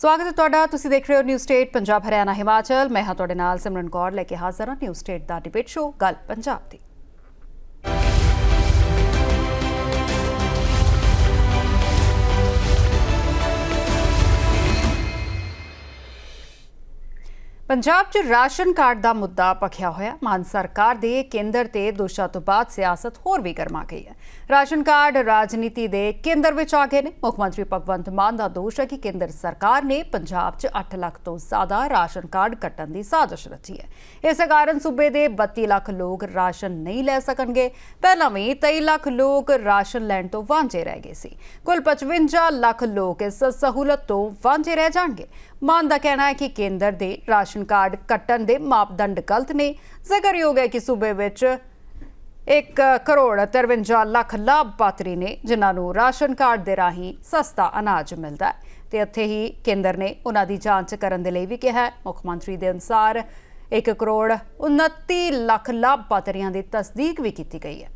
ਸਵਾਗਤ ਹੈ ਤੁਹਾਡਾ। ਤੁਸੀਂ ਦੇਖ ਰਹੇ ਹੋ ਨਿਊ ਸਟੇਟ ਪੰਜਾਬ, ਹਰਿਆਣਾ, ਹਿਮਾਚਲ। ਮੈਂ ਹਾਂ ਤੁਹਾਡੇ ਨਾਲ ਸਿਮਰਨ ਕੌਰ। ਲੈ ਕੇ ਹਾਜ਼ਰ ਹਾਂ ਨਿਊ ਸਟੇਟ ਦਾ ਡਿਬੇਟ ਸ਼ੋ ਗੱਲ ਪੰਜਾਬ ਦੀ। ਪੰਜਾਬ 'ਚ ਰਾਸ਼ਨ ਕਾਰਡ ਦਾ ਮੁੱਦਾ ਪਖਿਆ ਹੋਇਆ। ਮਾਨ ਸਰਕਾਰ ਦੇ ਕੇਂਦਰ ਤੇ ਦੋਸ਼ਾਂ ਤੋਂ ਬਾਅਦ ਸਿਆਸਤ ਹੋਰ ਵੀ ਗਰਮਾ ਗਈ ਹੈ। ਰਾਸ਼ਨ ਕਾਰਡ ਰਾਜਨੀਤੀ ਦੇ ਕੇਂਦਰ ਵਿੱਚ ਆ ਗਏ ਨੇ। ਮੁੱਖ ਮੰਤਰੀ ਭਗਵੰਤ ਮਾਨ ਦਾ ਦੋਸ਼ ਹੈ ਕਿ ਕੇਂਦਰ ਸਰਕਾਰ ਨੇ ਪੰਜਾਬ 'ਚ 8 ਲੱਖ ਤੋਂ ਜ਼ਿਆਦਾ ਰਾਸ਼ਨ ਕਾਰਡ ਕੱਟਣ ਦੀ ਸਾਜ਼ਿਸ਼ ਰਚੀ ਹੈ। ਇਸ ਕਾਰਨ ਸੂਬੇ ਦੇ 32 ਲੱਖ ਲੋਕ ਰਾਸ਼ਨ ਨਹੀਂ ਲੈ ਸਕਣਗੇ। ਪਹਿਲਾਂ ਵੀ 23 ਲੱਖ ਲੋਕ ਰਾਸ਼ਨ ਲੈਣ ਤੋਂ ਵਾਂਝੇ ਰਹਿ ਗਏ ਸੀ। ਕੁੱਲ 55 ਲੱਖ ਲੋਕ ਇਸ ਸਹੂਲਤ ਤੋਂ ਵਾਂਝੇ ਰਹਿ ਜਾਣਗੇ। ਮਾਨ ਦਾ ਕਹਿਣਾ ਹੈ ਕਿ ਕੇਂਦਰ ਦੇ ਰਾਸ਼ਨ ਕਾਰਡ ਕੱਟਣ ਦੇ ਮਾਪਦੰਡ ਗਲਤ ਨੇ। ਜ਼ਿਕਰਯੋਗ ਹੈ ਕਿ ਸੂਬੇ ਵਿੱਚ 1 ਕਰੋੜ 53 ਲੱਖ ਲਾਭਪਾਤਰੀ ਨੇ ਜਿਨ੍ਹਾਂ ਨੂੰ ਰਾਸ਼ਨ ਕਾਰਡ ਦੇ ਰਾਹੀਂ ਸਸਤਾ ਅਨਾਜ ਮਿਲਦਾ ਹੈ। ਤੇ ਇੱਥੇ ਹੀ ਕੇਂਦਰ ਨੇ ਉਹਨਾਂ ਦੀ ਜਾਂਚ ਕਰਨ ਦੇ ਲਈ ਵੀ ਕਿਹਾ ਹੈ। ਮੁੱਖ ਮੰਤਰੀ ਦੇ ਅਨੁਸਾਰ 1 ਕਰੋੜ 29 ਲੱਖ ਲਾਭਪਾਤਰੀਆਂ ਦੀ ਤਸਦੀਕ ਵੀ ਕੀਤੀ ਗਈ ਹੈ।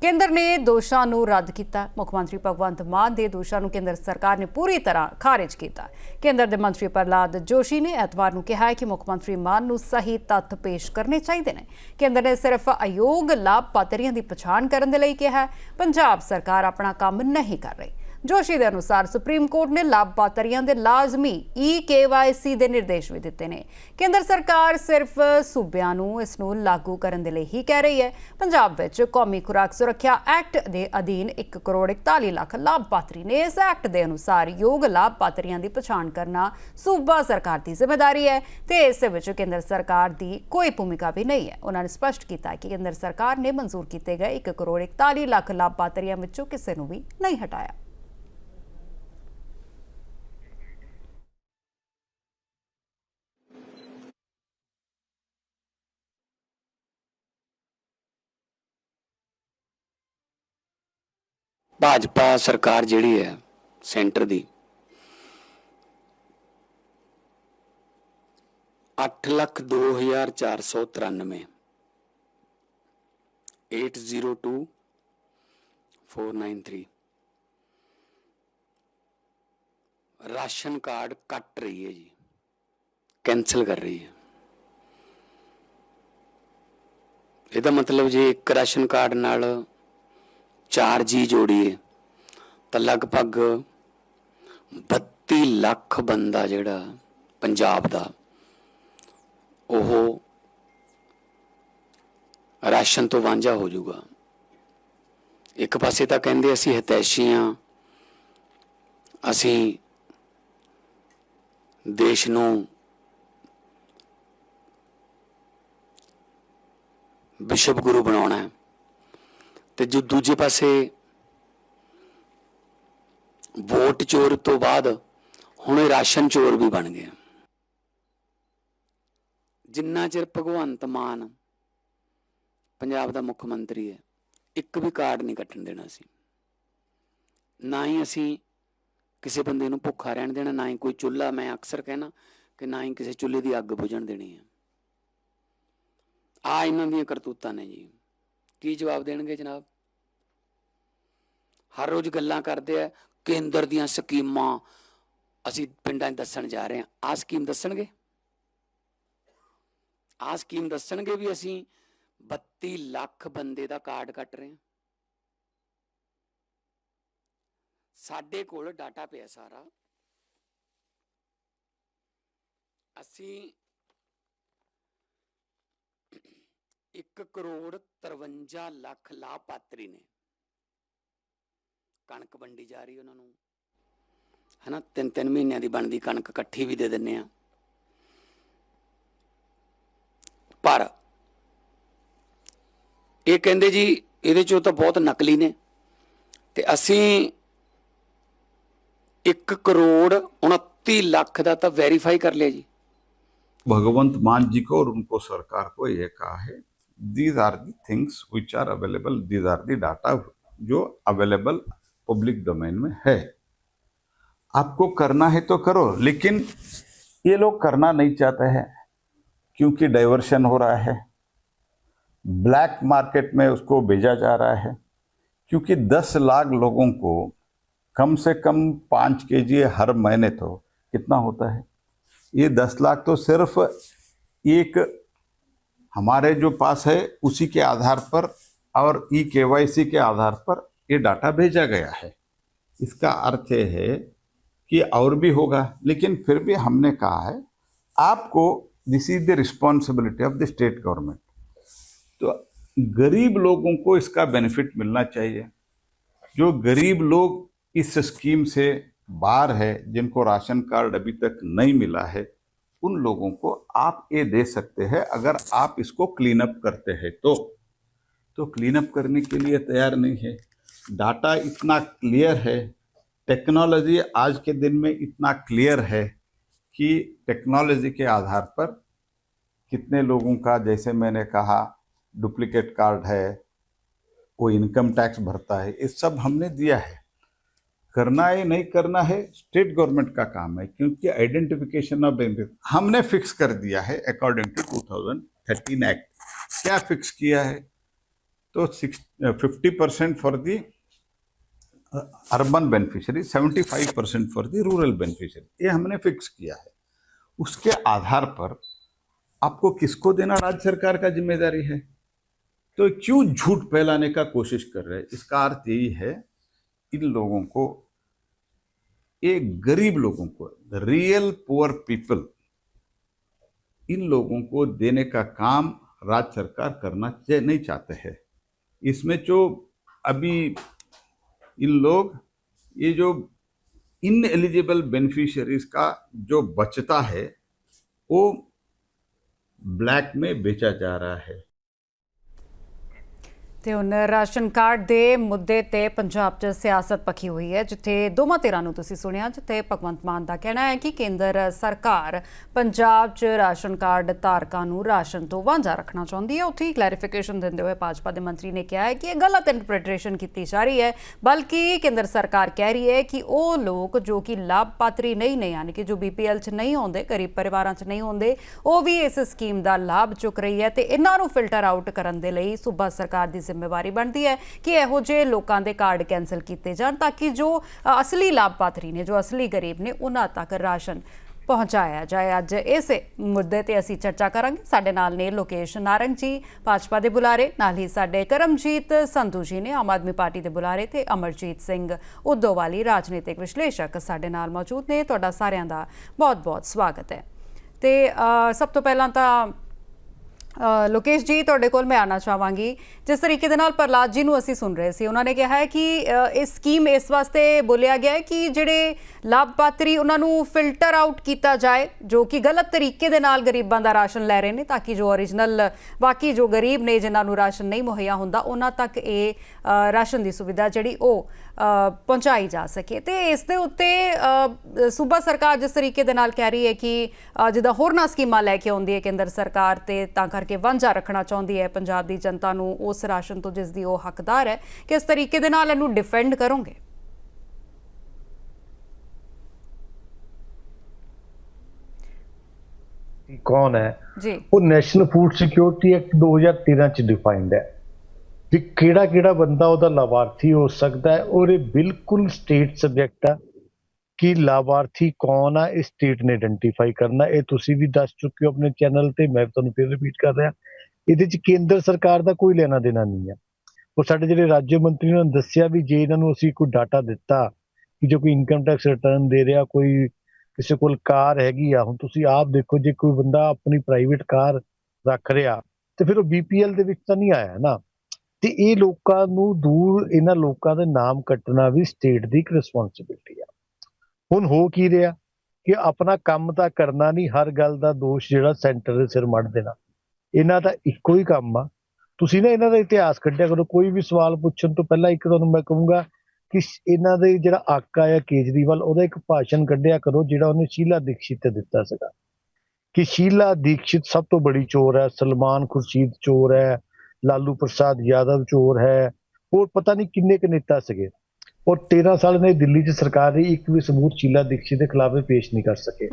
ਕੇਂਦਰ ਨੇ ਦੋਸ਼ਾਂ ਨੂੰ ਰੱਦ ਕੀਤਾ। ਮੁੱਖ ਮੰਤਰੀ ਭਗਵੰਤ ਮਾਨ ਦੇ ਦੋਸ਼ਾਂ ਨੂੰ ਕੇਂਦਰ ਸਰਕਾਰ ਨੇ ਪੂਰੀ ਤਰ੍ਹਾਂ ਖਾਰਜ ਕੀਤਾ। ਕੇਂਦਰ ਦੇ ਮੰਤਰੀ ਪ੍ਰਹਲਾਦ ਜੋਸ਼ੀ ਨੇ ਐਤਵਾਰ ਨੂੰ ਕਿਹਾ ਹੈ ਕਿ ਮੁੱਖ ਮੰਤਰੀ ਮਾਨ ਨੂੰ ਸਹੀ ਤੱਥ ਪੇਸ਼ ਕਰਨੇ ਚਾਹੀਦੇ ਨੇ। ਕੇਂਦਰ ਨੇ ਸਿਰਫ ਅਯੋਗ ਲਾਭਪਾਤਰੀਆਂ ਦੀ ਪਛਾਣ ਕਰਨ ਦੇ ਲਈ ਕਿਹਾ ਹੈ। ਪੰਜਾਬ ਸਰਕਾਰ ਆਪਣਾ ਕੰਮ ਨਹੀਂ ਕਰ ਰਹੀ। ਜੋਸ਼ੀ ਦੇ ਅਨੁਸਾਰ ਸੁਪਰੀਮ ਕੋਰਟ ਨੇ ਲਾਭਪਾਤਰੀਆਂ ਦੇ ਲਾਜ਼ਮੀ ਈ ਕੇਵਾਈਸੀ ਦੇ ਨਿਰਦੇਸ਼ ਵੀ ਦਿੱਤੇ ਨੇ। ਕੇਂਦਰ ਸਰਕਾਰ ਸਿਰਫ ਸੂਬਿਆਂ ਨੂੰ ਇਸ ਨੂੰ ਲਾਗੂ ਕਰਨ ਦੇ ਲਈ ਹੀ ਕਹਿ ਰਹੀ ਹੈ। ਪੰਜਾਬ ਵਿੱਚ ਕੌਮੀ ਖੁਰਾਕ ਸੁਰੱਖਿਆ ਐਕਟ ਦੇ ਅਧੀਨ 1 ਕਰੋੜ 41 ਲੱਖ ਲਾਭਪਾਤਰੀ ਨੇ ਇਸ ਐਕਟ ਦੇ ਅਨੁਸਾਰ ਯੋਗ ਲਾਭਪਾਤਰੀਆਂ ਦੀ ਪਛਾਣ ਕਰਨਾ ਸੂਬਾ ਸਰਕਾਰ ਦੀ ਜ਼ਿੰਮੇਵਾਰੀ ਹੈ ਤੇ ਇਸ ਵਿੱਚ ਕੇਂਦਰ ਸਰਕਾਰ ਦੀ ਕੋਈ ਭੂਮਿਕਾ ਵੀ ਨਹੀਂ ਹੈ। ਉਹਨਾਂ ਨੇ ਸਪਸ਼ਟ ਕੀਤਾ ਕਿ ਕੇਂਦਰ ਸਰਕਾਰ ਨੇ ਮਨਜ਼ੂਰ ਕੀਤੇ ਗਏ 1 ਕਰੋੜ 41 ਲੱਖ ਲਾਭਪਾਤਰੀਆਂ ਵਿੱਚੋਂ ਕਿਸੇ ਨੂੰ ਵੀ ਨਹੀਂ ਹਟਾਇਆ। ਭਾਜਪਾ ਸਰਕਾਰ ਜਿਹੜੀ ਹੈ, ਸੈਂਟਰ ਦੀ 8 ਲੱਖ 2493 802 493 ਰਾਸ਼ਨ ਕਾਰਡ ਕੱਟ ਰਹੀ ਹੈ ਜੀ ਕੈਨਸਲ ਕਰ ਰਹੀ ਹੈ। ਇਹਦਾ ਮਤਲਬ ਜੇ ਇੱਕ ਰਾਸ਼ਨ ਕਾਰਡ ਨਾਲ ਚਾਰ ਜੀ ਜੋੜੀਏ ਤਾਂ ਲਗਭਗ 32 ਲੱਖ ਬੰਦਾ ਜਿਹੜਾ ਪੰਜਾਬ ਦਾ ਉਹ ਰਾਸ਼ਨ ਤੋਂ ਵਾਂਝਾ ਹੋ ਜਾਊਗਾ। ਇੱਕ ਪਾਸੇ ਤਾਂ ਕਹਿੰਦੇ ਅਸੀਂ ਹਤੈਸ਼ੀ ਹਾਂ ਅਸੀਂ ਦੇਸ਼ ਨੂੰ ਵਿਸ਼ਵ ਗੁਰੂ ਬਣਾਉਣਾ ਹੈ। ਤੇ ਜੋ ਦੂਜੇ ਪਾਸੇ ਵੋਟ ਚੋਰ ਤੋਂ ਬਾਅਦ ਹੁਣ ਇਹ ਰਾਸ਼ਨ ਚੋਰ ਵੀ ਬਣ ਗਿਆ ਜਿੰਨਾ ਚਿਰ ਭਗਵੰਤ ਮਾਨ ਪੰਜਾਬ ਦਾ ਮੁੱਖ ਮੰਤਰੀ ਹੈ, ਇੱਕ ਵੀ ਕਾਰਡ ਨਹੀਂ ਕੱਟਣ ਦੇਣਾ ਸੀ। ਨਾ ਹੀ ਅਸੀਂ ਕਿਸੇ ਬੰਦੇ ਨੂੰ ਭੁੱਖਾ ਰਹਿਣ ਦੇਣਾ, ਨਾ ਹੀ ਕੋਈ ਚੁੱਲ੍ਹਾ, ਮੈਂ ਅਕਸਰ ਕਹਿਣਾ ਕਿ ਨਾ ਹੀ ਕਿਸੇ ਚੁੱਲ੍ਹੇ ਦੀ ਅੱਗ ਬੁਝਣ ਦੇਣੀ ਹੈ। ਆ ਇਹਨਾਂ ਦੀਆਂ ਕਰਤੂਤਾਂ ਨੇ ਜੀ। ਕੀ ਜਵਾਬ ਦੇਣਗੇ ਜਨਾਬ? ਹਰ ਰੋਜ਼ ਗੱਲਾਂ ਕਰਦੇ ਆ, ਕੇਂਦਰ ਦੀਆਂ ਸਕੀਮਾਂ ਅਸੀਂ ਪਿੰਡਾਂ 'ਚ ਦੱਸਣ ਜਾ ਰਹੇ ਹਾਂ। ਆ ਸਕੀਮ ਦੱਸਣਗੇ? ਆ ਸਕੀਮ ਦੱਸਣਗੇ ਵੀ ਅਸੀਂ 32 ਲੱਖ ਬੰਦੇ ਦਾ ਕਾਰਡ ਕੱਟ ਰਹੇ ਹਾਂ। ਸਾਡੇ ਕੋਲ ਡਾਟਾ ਪਿਆ ਸਾਰਾ। ਅਸੀਂ 1 ਕਰੋੜ 53 ਲੱਖ ਲਾਭਪਾਤਰੀ ਨੇ ਕਣਕ ਵੰਡੀ ਜਾ ਰਹੀ ਉਹਨਾਂ ਨੂੰ ਹਨਾ ਤਿੰਨ ਤਿੰਨ ਮਹੀਨਿਆਂ ਦੀ ਬਣਦੀ ਕਣਕ ਇਕੱਠੀ ਵੀ ਦੇ ਦਿੰਨੇ ਆ ਪਰ ਇਹ ਕਹਿੰਦੇ ਜੀ ਇਹਦੇ ਚੋਂ ਤਾਂ ਬਹੁਤ ਨਕਲੀ ਨੇ ਤੇ ਅਸੀਂ 1 ਕਰੋੜ 29 ਲੱਖ ਦਾ ਤਾਂ ਵੈਰੀਫਾਈ ਕਰ ਲਿਆ ਜੀ भगवंत मान जी को और उनको सरकार को ये कहा है these are which are available these are the data जो अवेलेबल पब्लिक डोमेन में है। आपको करना है तो करो, लेकिन ये लोग करना नहीं चाहते हैं, क्योंकि डाइवर्शन हो रहा है। ब्लैक मार्केट में उसको भेजा जा रहा है, क्योंकि 10 लाख लोगों को कम से कम पाँच के जी हर महीने तो कितना होता है? ये दस लाख तो सिर्फ़ एक हमारे जो पास है, उसी के आधार पर और ई के के आधार पर ये डाटा भेजा गया है। इसका अर्थ ये है कि और भी होगा, लेकिन फिर भी हमने कहा है, आपको this is the responsibility of the state government तो गरीब लोगों को इसका बेनिफिट मिलना चाहिए। जो गरीब लोग इस स्कीम से बाहर है, जिनको राशन कार्ड अभी तक नहीं मिला है उन लोगों को आप ये दे सकते हैं अगर आप इसको क्लीन अप करते हैं तो। तो क्लीन अप करने के लिए तैयार नहीं है। डाटा इतना क्लियर है टेक्नोलॉजी आज के दिन में इतना क्लियर है कि टेक्नोलॉजी के आधार पर कितने लोगों का, जैसे मैंने कहा डुप्लीकेट कार्ड है वो इनकम टैक्स भरता है, ये सब हमने दिया है। करना है, नहीं करना है स्टेट गवर्नमेंट का काम है, क्योंकि आइडेंटिफिकेशन ऑफ़ बेनिफिट हमने फिक्स कर दिया है अकॉर्डिंग टू 2013 एक्ट क्या फिक्स किया है? तो fifty percent for the urban beneficiary seventy five percent for the rural beneficiary ये हमने फिक्स किया है। उसके आधार पर आपको किसको देना राज्य सरकार का ज़िम्मेदारी है? तो क्यों झूठ फैलाने का कोशिश कर रहे हैं? इसका अर्थ यही है इन लोगों को एक गरीब लोगों को रियल पुअर पीपल इन लोगों को देने का काम राज्य सरकार करना नहीं चाहते हैं। इसमें जो अभी इन लोग, ये जो इन एलिजिबल बेनिफिशियरीज का जो बचता है, वो ब्लैक में बेचा जा रहा है। ਤੇ ਹੁਣ ਰਾਸ਼ਨ ਕਾਰਡ ਦੇ ਮੁੱਦੇ ਤੇ ਪੰਜਾਬ 'ਚ ਸਿਆਸਤ ਪੱਕੀ ਹੋਈ ਹੈ, ਜਿੱਥੇ ਦੋਵਾਂ ਧਿਰਾਂ ਨੂੰ ਤੁਸੀਂ ਸੁਣਿਆ, ਜਿੱਥੇ ਭਗਵੰਤ ਮਾਨ ਦਾ ਕਹਿਣਾ ਹੈ ਕਿ ਕੇਂਦਰ ਸਰਕਾਰ ਪੰਜਾਬ 'ਚ ਰਾਸ਼ਨ ਕਾਰਡ ਧਾਰਕਾਂ ਨੂੰ ਰਾਸ਼ਨ ਤੋਂ ਵਾਂਝਾ ਰੱਖਣਾ ਚਾਹੁੰਦੀ ਹੈ। ਉੱਥੇ ਹੀ ਕਲੈਰੀਫਿਕੇਸ਼ਨ ਦਿੰਦੇ ਹੋਏ ਭਾਜਪਾ ਦੇ ਮੰਤਰੀ ਨੇ ਕਿਹਾ ਹੈ ਕਿ ਇਹ ਗਲਤ ਇੰਟਰਪ੍ਰੀਟੇਸ਼ਨ ਕੀਤੀ ਜਾ ਰਹੀ ਹੈ, ਬਲਕਿ ਕੇਂਦਰ ਸਰਕਾਰ ਕਹਿ ਰਹੀ ਹੈ ਕਿ ਉਹ ਲੋਕ ਜੋ ਕਿ ਲਾਭਪਾਤਰੀ ਨਹੀਂ ਨੇ, ਯਾਨੀ ਕਿ ਜੋ ਬੀਪੀਐਲ 'ਚ ਨਹੀਂ ਹੁੰਦੇ ਗਰੀਬ ਪਰਿਵਾਰਾਂ 'ਚ ਨਹੀਂ ਹੁੰਦੇ ਉਹ ਵੀ ਇਸ ਸਕੀਮ ਦਾ ਲਾਭ ਚੁੱਕ ਰਹੀ ਹੈ ਤੇ ਇਹਨਾਂ ਨੂੰ ਫਿਲਟਰ ਆਊਟ ਕਰਨ ਦੇ ਲਈ ਸੂਬਾ ਸਰਕਾਰ ਦੀ ਜ਼ਿੰਮੇਵਾਰੀ ਬਣਦੀ ਹੈ ਕਿ ਇਹੋ ਜਿਹੇ ਲੋਕਾਂ ਦੇ ਕਾਰਡ ਕੈਨਸਲ ਕੀਤੇ ਜਾਣ ਤਾਂ ਕਿ ਜੋ ਅਸਲੀ ਲਾਭਪਾਤਰੀ ਨੇ, ਜੋ ਅਸਲੀ ਗਰੀਬ ਨੇ, ਉਹਨਾਂ ਤੱਕ ਰਾਸ਼ਨ ਪਹੁੰਚਾਇਆ ਜਾਏ। ਅੱਜ ਇਸੇ ਮੁੱਦੇ ਤੇ ਅਸੀਂ ਚਰਚਾ ਕਰਾਂਗੇ। ਸਾਡੇ ਨਾਲ ਨੇ ਲੋਕੇਸ਼ ਨਾਰੰਗ ਜੀ, ਭਾਜਪਾ ਦੇ ਬੁਲਾਰੇ। ਨਾਲ ਹੀ ਸਾਡੇ ਕਰਮਜੀਤ ਸੰਧੂ ਜੀ ਨੇ, ਆਮ ਆਦਮੀ ਪਾਰਟੀ ਦੇ ਬੁਲਾਰੇ ਤੇ ਅਮਰਜੀਤ ਸਿੰਘ ਉਦੋਵਾਲੀ, ਰਾਜਨੀਤਿਕ ਵਿਸ਼ਲੇਸ਼ਕ ਸਾਡੇ ਨਾਲ ਮੌਜੂਦ ਨੇ। ਤੁਹਾਡਾ ਸਾਰਿਆਂ ਦਾ ਬਹੁਤ-ਬਹੁਤ ਸਵਾਗਤ ਹੈ। ਤੇ ਸਭ ਤੋਂ ਪਹਿਲਾਂ ਤਾਂ ਲੋਕੇਸ਼ ਜੀ, ਤੁਹਾਡੇ ਕੋਲ ਮੈਂ ਆਣਾ ਚਾਹਾਂਗੀ। ਜਿਸ ਤਰੀਕੇ ਦੇ ਨਾਲ ਪ੍ਰਲਾਦ ਜੀ ਨੂੰ ਅਸੀਂ ਸੁਣ ਰਹੇ ਸੀ, ਉਹਨਾਂ ਨੇ ਕਿਹਾ ਹੈ ਕਿ ਇਹ ਸਕੀਮ ਇਸ ਵਾਸਤੇ ਬੋਲਿਆ ਗਿਆ ਹੈ ਕਿ ਜਿਹੜੇ ਲਾਭਪਾਤਰੀ ਉਹਨਾਂ ਨੂੰ ਫਿਲਟਰ ਆਊਟ ਕੀਤਾ ਜਾਏ, ਜੋ ਕਿ ਗਲਤ ਤਰੀਕੇ ਦੇ ਨਾਲ ਗਰੀਬਾਂ ਦਾ ਰਾਸ਼ਨ ਲੈ ਰਹੇ ਨੇ, ਤਾਂ ਕਿ ਜੋ origignal ਬਾਕੀ ਜੋ ਗਰੀਬ ਨੇ, ਜਿਨ੍ਹਾਂ ਨੂੰ ਰਾਸ਼ਨ ਨਹੀਂ ਮੁਹੱਈਆ ਹੁੰਦਾ, ਉਹਨਾਂ ਤੱਕ ਇਹ ਰਾਸ਼ਨ ਦੀ ਸੁਵਿਧਾ ਜਿਹੜੀ ਉਹ ਪਹੁੰਚਾਈ ਜਾ ਸਕੇ। ਤੇ ਇਸ ਦੇ ਉੱਤੇ ਸੂਬਾ ਸਰਕਾਰ ਜਿਸ ਤਰੀਕੇ ਦੇ ਨਾਲ ਕਹਿ ਰਹੀ ਹੈ ਕਿ ਜਿੱਦਾਂ ਹੋਰਨਾਂ ਸਕੀਮਾਂ ਲੈ ਕੇ ਆਉਂਦੀ ਹੈ ਕੇਂਦਰ ਸਰਕਾਰ ਤੇ ਤਾਂ ਕਰਕੇ ਵਾਂਝਾ ਰੱਖਣਾ ਚਾਹੁੰਦੀ ਹੈ ਪੰਜਾਬ ਦੀ ਜਨਤਾ ਨੂੰ ਉਸ ਰਾਸ਼ਨ ਤੋਂ ਜਿਸ ਦੀ ਉਹ ਹੱਕਦਾਰ ਹੈ ਕਿਸ ਤਰੀਕੇ ਦੇ ਨਾਲ ਇਹਨੂੰ ਡਿਫੈਂਡ ਕਰੋਗੇ? ਕੌਣ ਹੈ? ਜੀ। ਉਹ ਨੈਸ਼ਨਲ ਫੂਡ ਸਿਕਿਉਰਿਟੀ ਐਕਟ 2013 ਚ ਡਿਫਾਈਨਡ ਹੈ। ਕਿ ਕਿਹੜਾ ਕਿਹੜਾ ਬੰਦਾ ਉਹਦਾ ਲਾਭਾਰਥੀ ਹੋ ਸਕਦਾ ਹੈ ਔਰ ਇਹ ਬਿਲਕੁਲ ਸਟੇਟ ਸਬਜੈਕਟ ਆ। ਕਿ ਲਾਭਾਰਥੀ ਕੌਣ ਆ, ਇਹ ਸਟੇਟ ਨੇ ਆਇਡੈਂਟੀਫਾਈ ਕਰਨਾ। ਇਹ ਤੁਸੀਂ ਵੀ ਦੱਸ ਚੁੱਕੇ ਹੋ ਆਪਣੇ ਚੈਨਲ ਤੇ, ਮੈਂ ਤੁਹਾਨੂੰ ਫਿਰ ਰਿਪੀਟ ਕਰ ਰਿਹਾ। ਇਹਦੇ ਚ ਕੇਂਦਰ ਸਰਕਾਰ ਦਾ ਕੋਈ ਲੈਣਾ ਦੇਣਾ ਨਹੀਂ ਹੈ ਉਹ ਸਾਡੇ ਜਿਹੜੇ ਰਾਜ ਮੰਤਰੀ ਨੇ ਦੱਸਿਆ ਵੀ ਜੇ ਇਹਨਾਂ ਨੂੰ ਅਸੀਂ ਕੋਈ ਡਾਟਾ ਦਿੱਤਾ, ਕਿ ਜੋ ਕੋਈ ਇਨਕਮ ਟੈਕਸ ਰਿਟਰਨ ਦੇ ਰਿਹਾ, ਕੋਈ ਕਿਸੇ ਕੋਲ ਕਾਰ ਹੈਗੀ ਆ, ਹੁਣ ਤੁਸੀਂ ਆਪ ਦੇਖੋ, ਜੇ ਕੋਈ ਬੰਦਾ ਆਪਣੀ ਪ੍ਰਾਈਵੇਟ ਕਾਰ ਰੱਖ ਰਿਹਾ, ਤੇ ਫਿਰ ਉਹ ਬੀਪੀਐਲ ਦੇ ਵਿੱਚ ਤਾਂ ਨਹੀਂ ਆਇਆ ਨਾ। ਤੇ ਇਹ ਲੋਕਾਂ ਨੂੰ ਦੂਰ, ਇਹਨਾਂ ਲੋਕਾਂ ਦੇ ਨਾਮ ਕੱਟਣਾ ਵੀ ਸਟੇਟ ਦੀ ਇੱਕ ਰਿਸਪੌਂਸਿਬਿਲਟੀ ਆ। ਹੁਣ ਹੋ ਕੀ ਰਿਹਾ ਕਿ ਆਪਣਾ ਕੰਮ ਤਾਂ ਕਰਨਾ ਨਹੀਂ, ਹਰ ਗੱਲ ਦਾ ਦੋਸ਼ ਜਿਹੜਾ ਸੈਂਟਰ ਦੇ ਸਿਰ ਮੜ ਦੇਣਾ। ਇਹਨਾਂ ਦਾ ਇੱਕੋ ਹੀ ਕੰਮ ਆ। ਤੁਸੀਂ ਨਾ ਇਹਨਾਂ ਦਾ ਇਤਿਹਾਸ ਕੱਢਿਆ ਕਰੋ। ਕੋਈ ਵੀ ਸਵਾਲ ਪੁੱਛਣ ਤੋਂ ਪਹਿਲਾਂ ਇੱਕ ਤੁਹਾਨੂੰ ਮੈਂ ਕਹੂੰਗਾ ਕਿ ਇਹਨਾਂ ਦੇ ਜਿਹੜਾ ਆਕਾ ਆ ਕੇਜਰੀਵਾਲ, ਉਹਦਾ ਇੱਕ ਭਾਸ਼ਣ ਕੱਢਿਆ ਕਰੋ ਜਿਹੜਾ ਉਹਨੇ ਸ਼ੀਲਾ ਦੀਕਸ਼ਿਤ ਤੇ ਦਿੱਤਾ ਸੀਗਾ। ਕਿ ਸ਼ੀਲਾ ਦੀਕਸ਼ਿਤ ਸਭ ਤੋਂ ਬੜੀ ਚੋਰ ਹੈ, ਸਲਮਾਨ ਖੁਰਸ਼ੀਦ ਚੋਰ ਹੈ ਲਾਲੂ ਪ੍ਰਸਾਦ ਯਾਦਵ ਚੋਰ ਹੈ। ਹੋਰ ਪਤਾ ਨਹੀਂ ਕਿੰਨੇ ਕੁ ਨੇਤਾ ਸੀਗੇ। ਔਰ 13 ਸਾਲ ਨੇ ਦਿੱਲੀ 'ਚ ਸਰਕਾਰ ਰਹੀ ਇੱਕ ਵੀ ਸਬੂਤ ਸ਼ੀਲਾ ਦੀਕਸ਼ਿਤ ਦੇ ਖਿਲਾਫ ਪੇਸ਼ ਨਹੀਂ ਕਰ ਸਕੇ।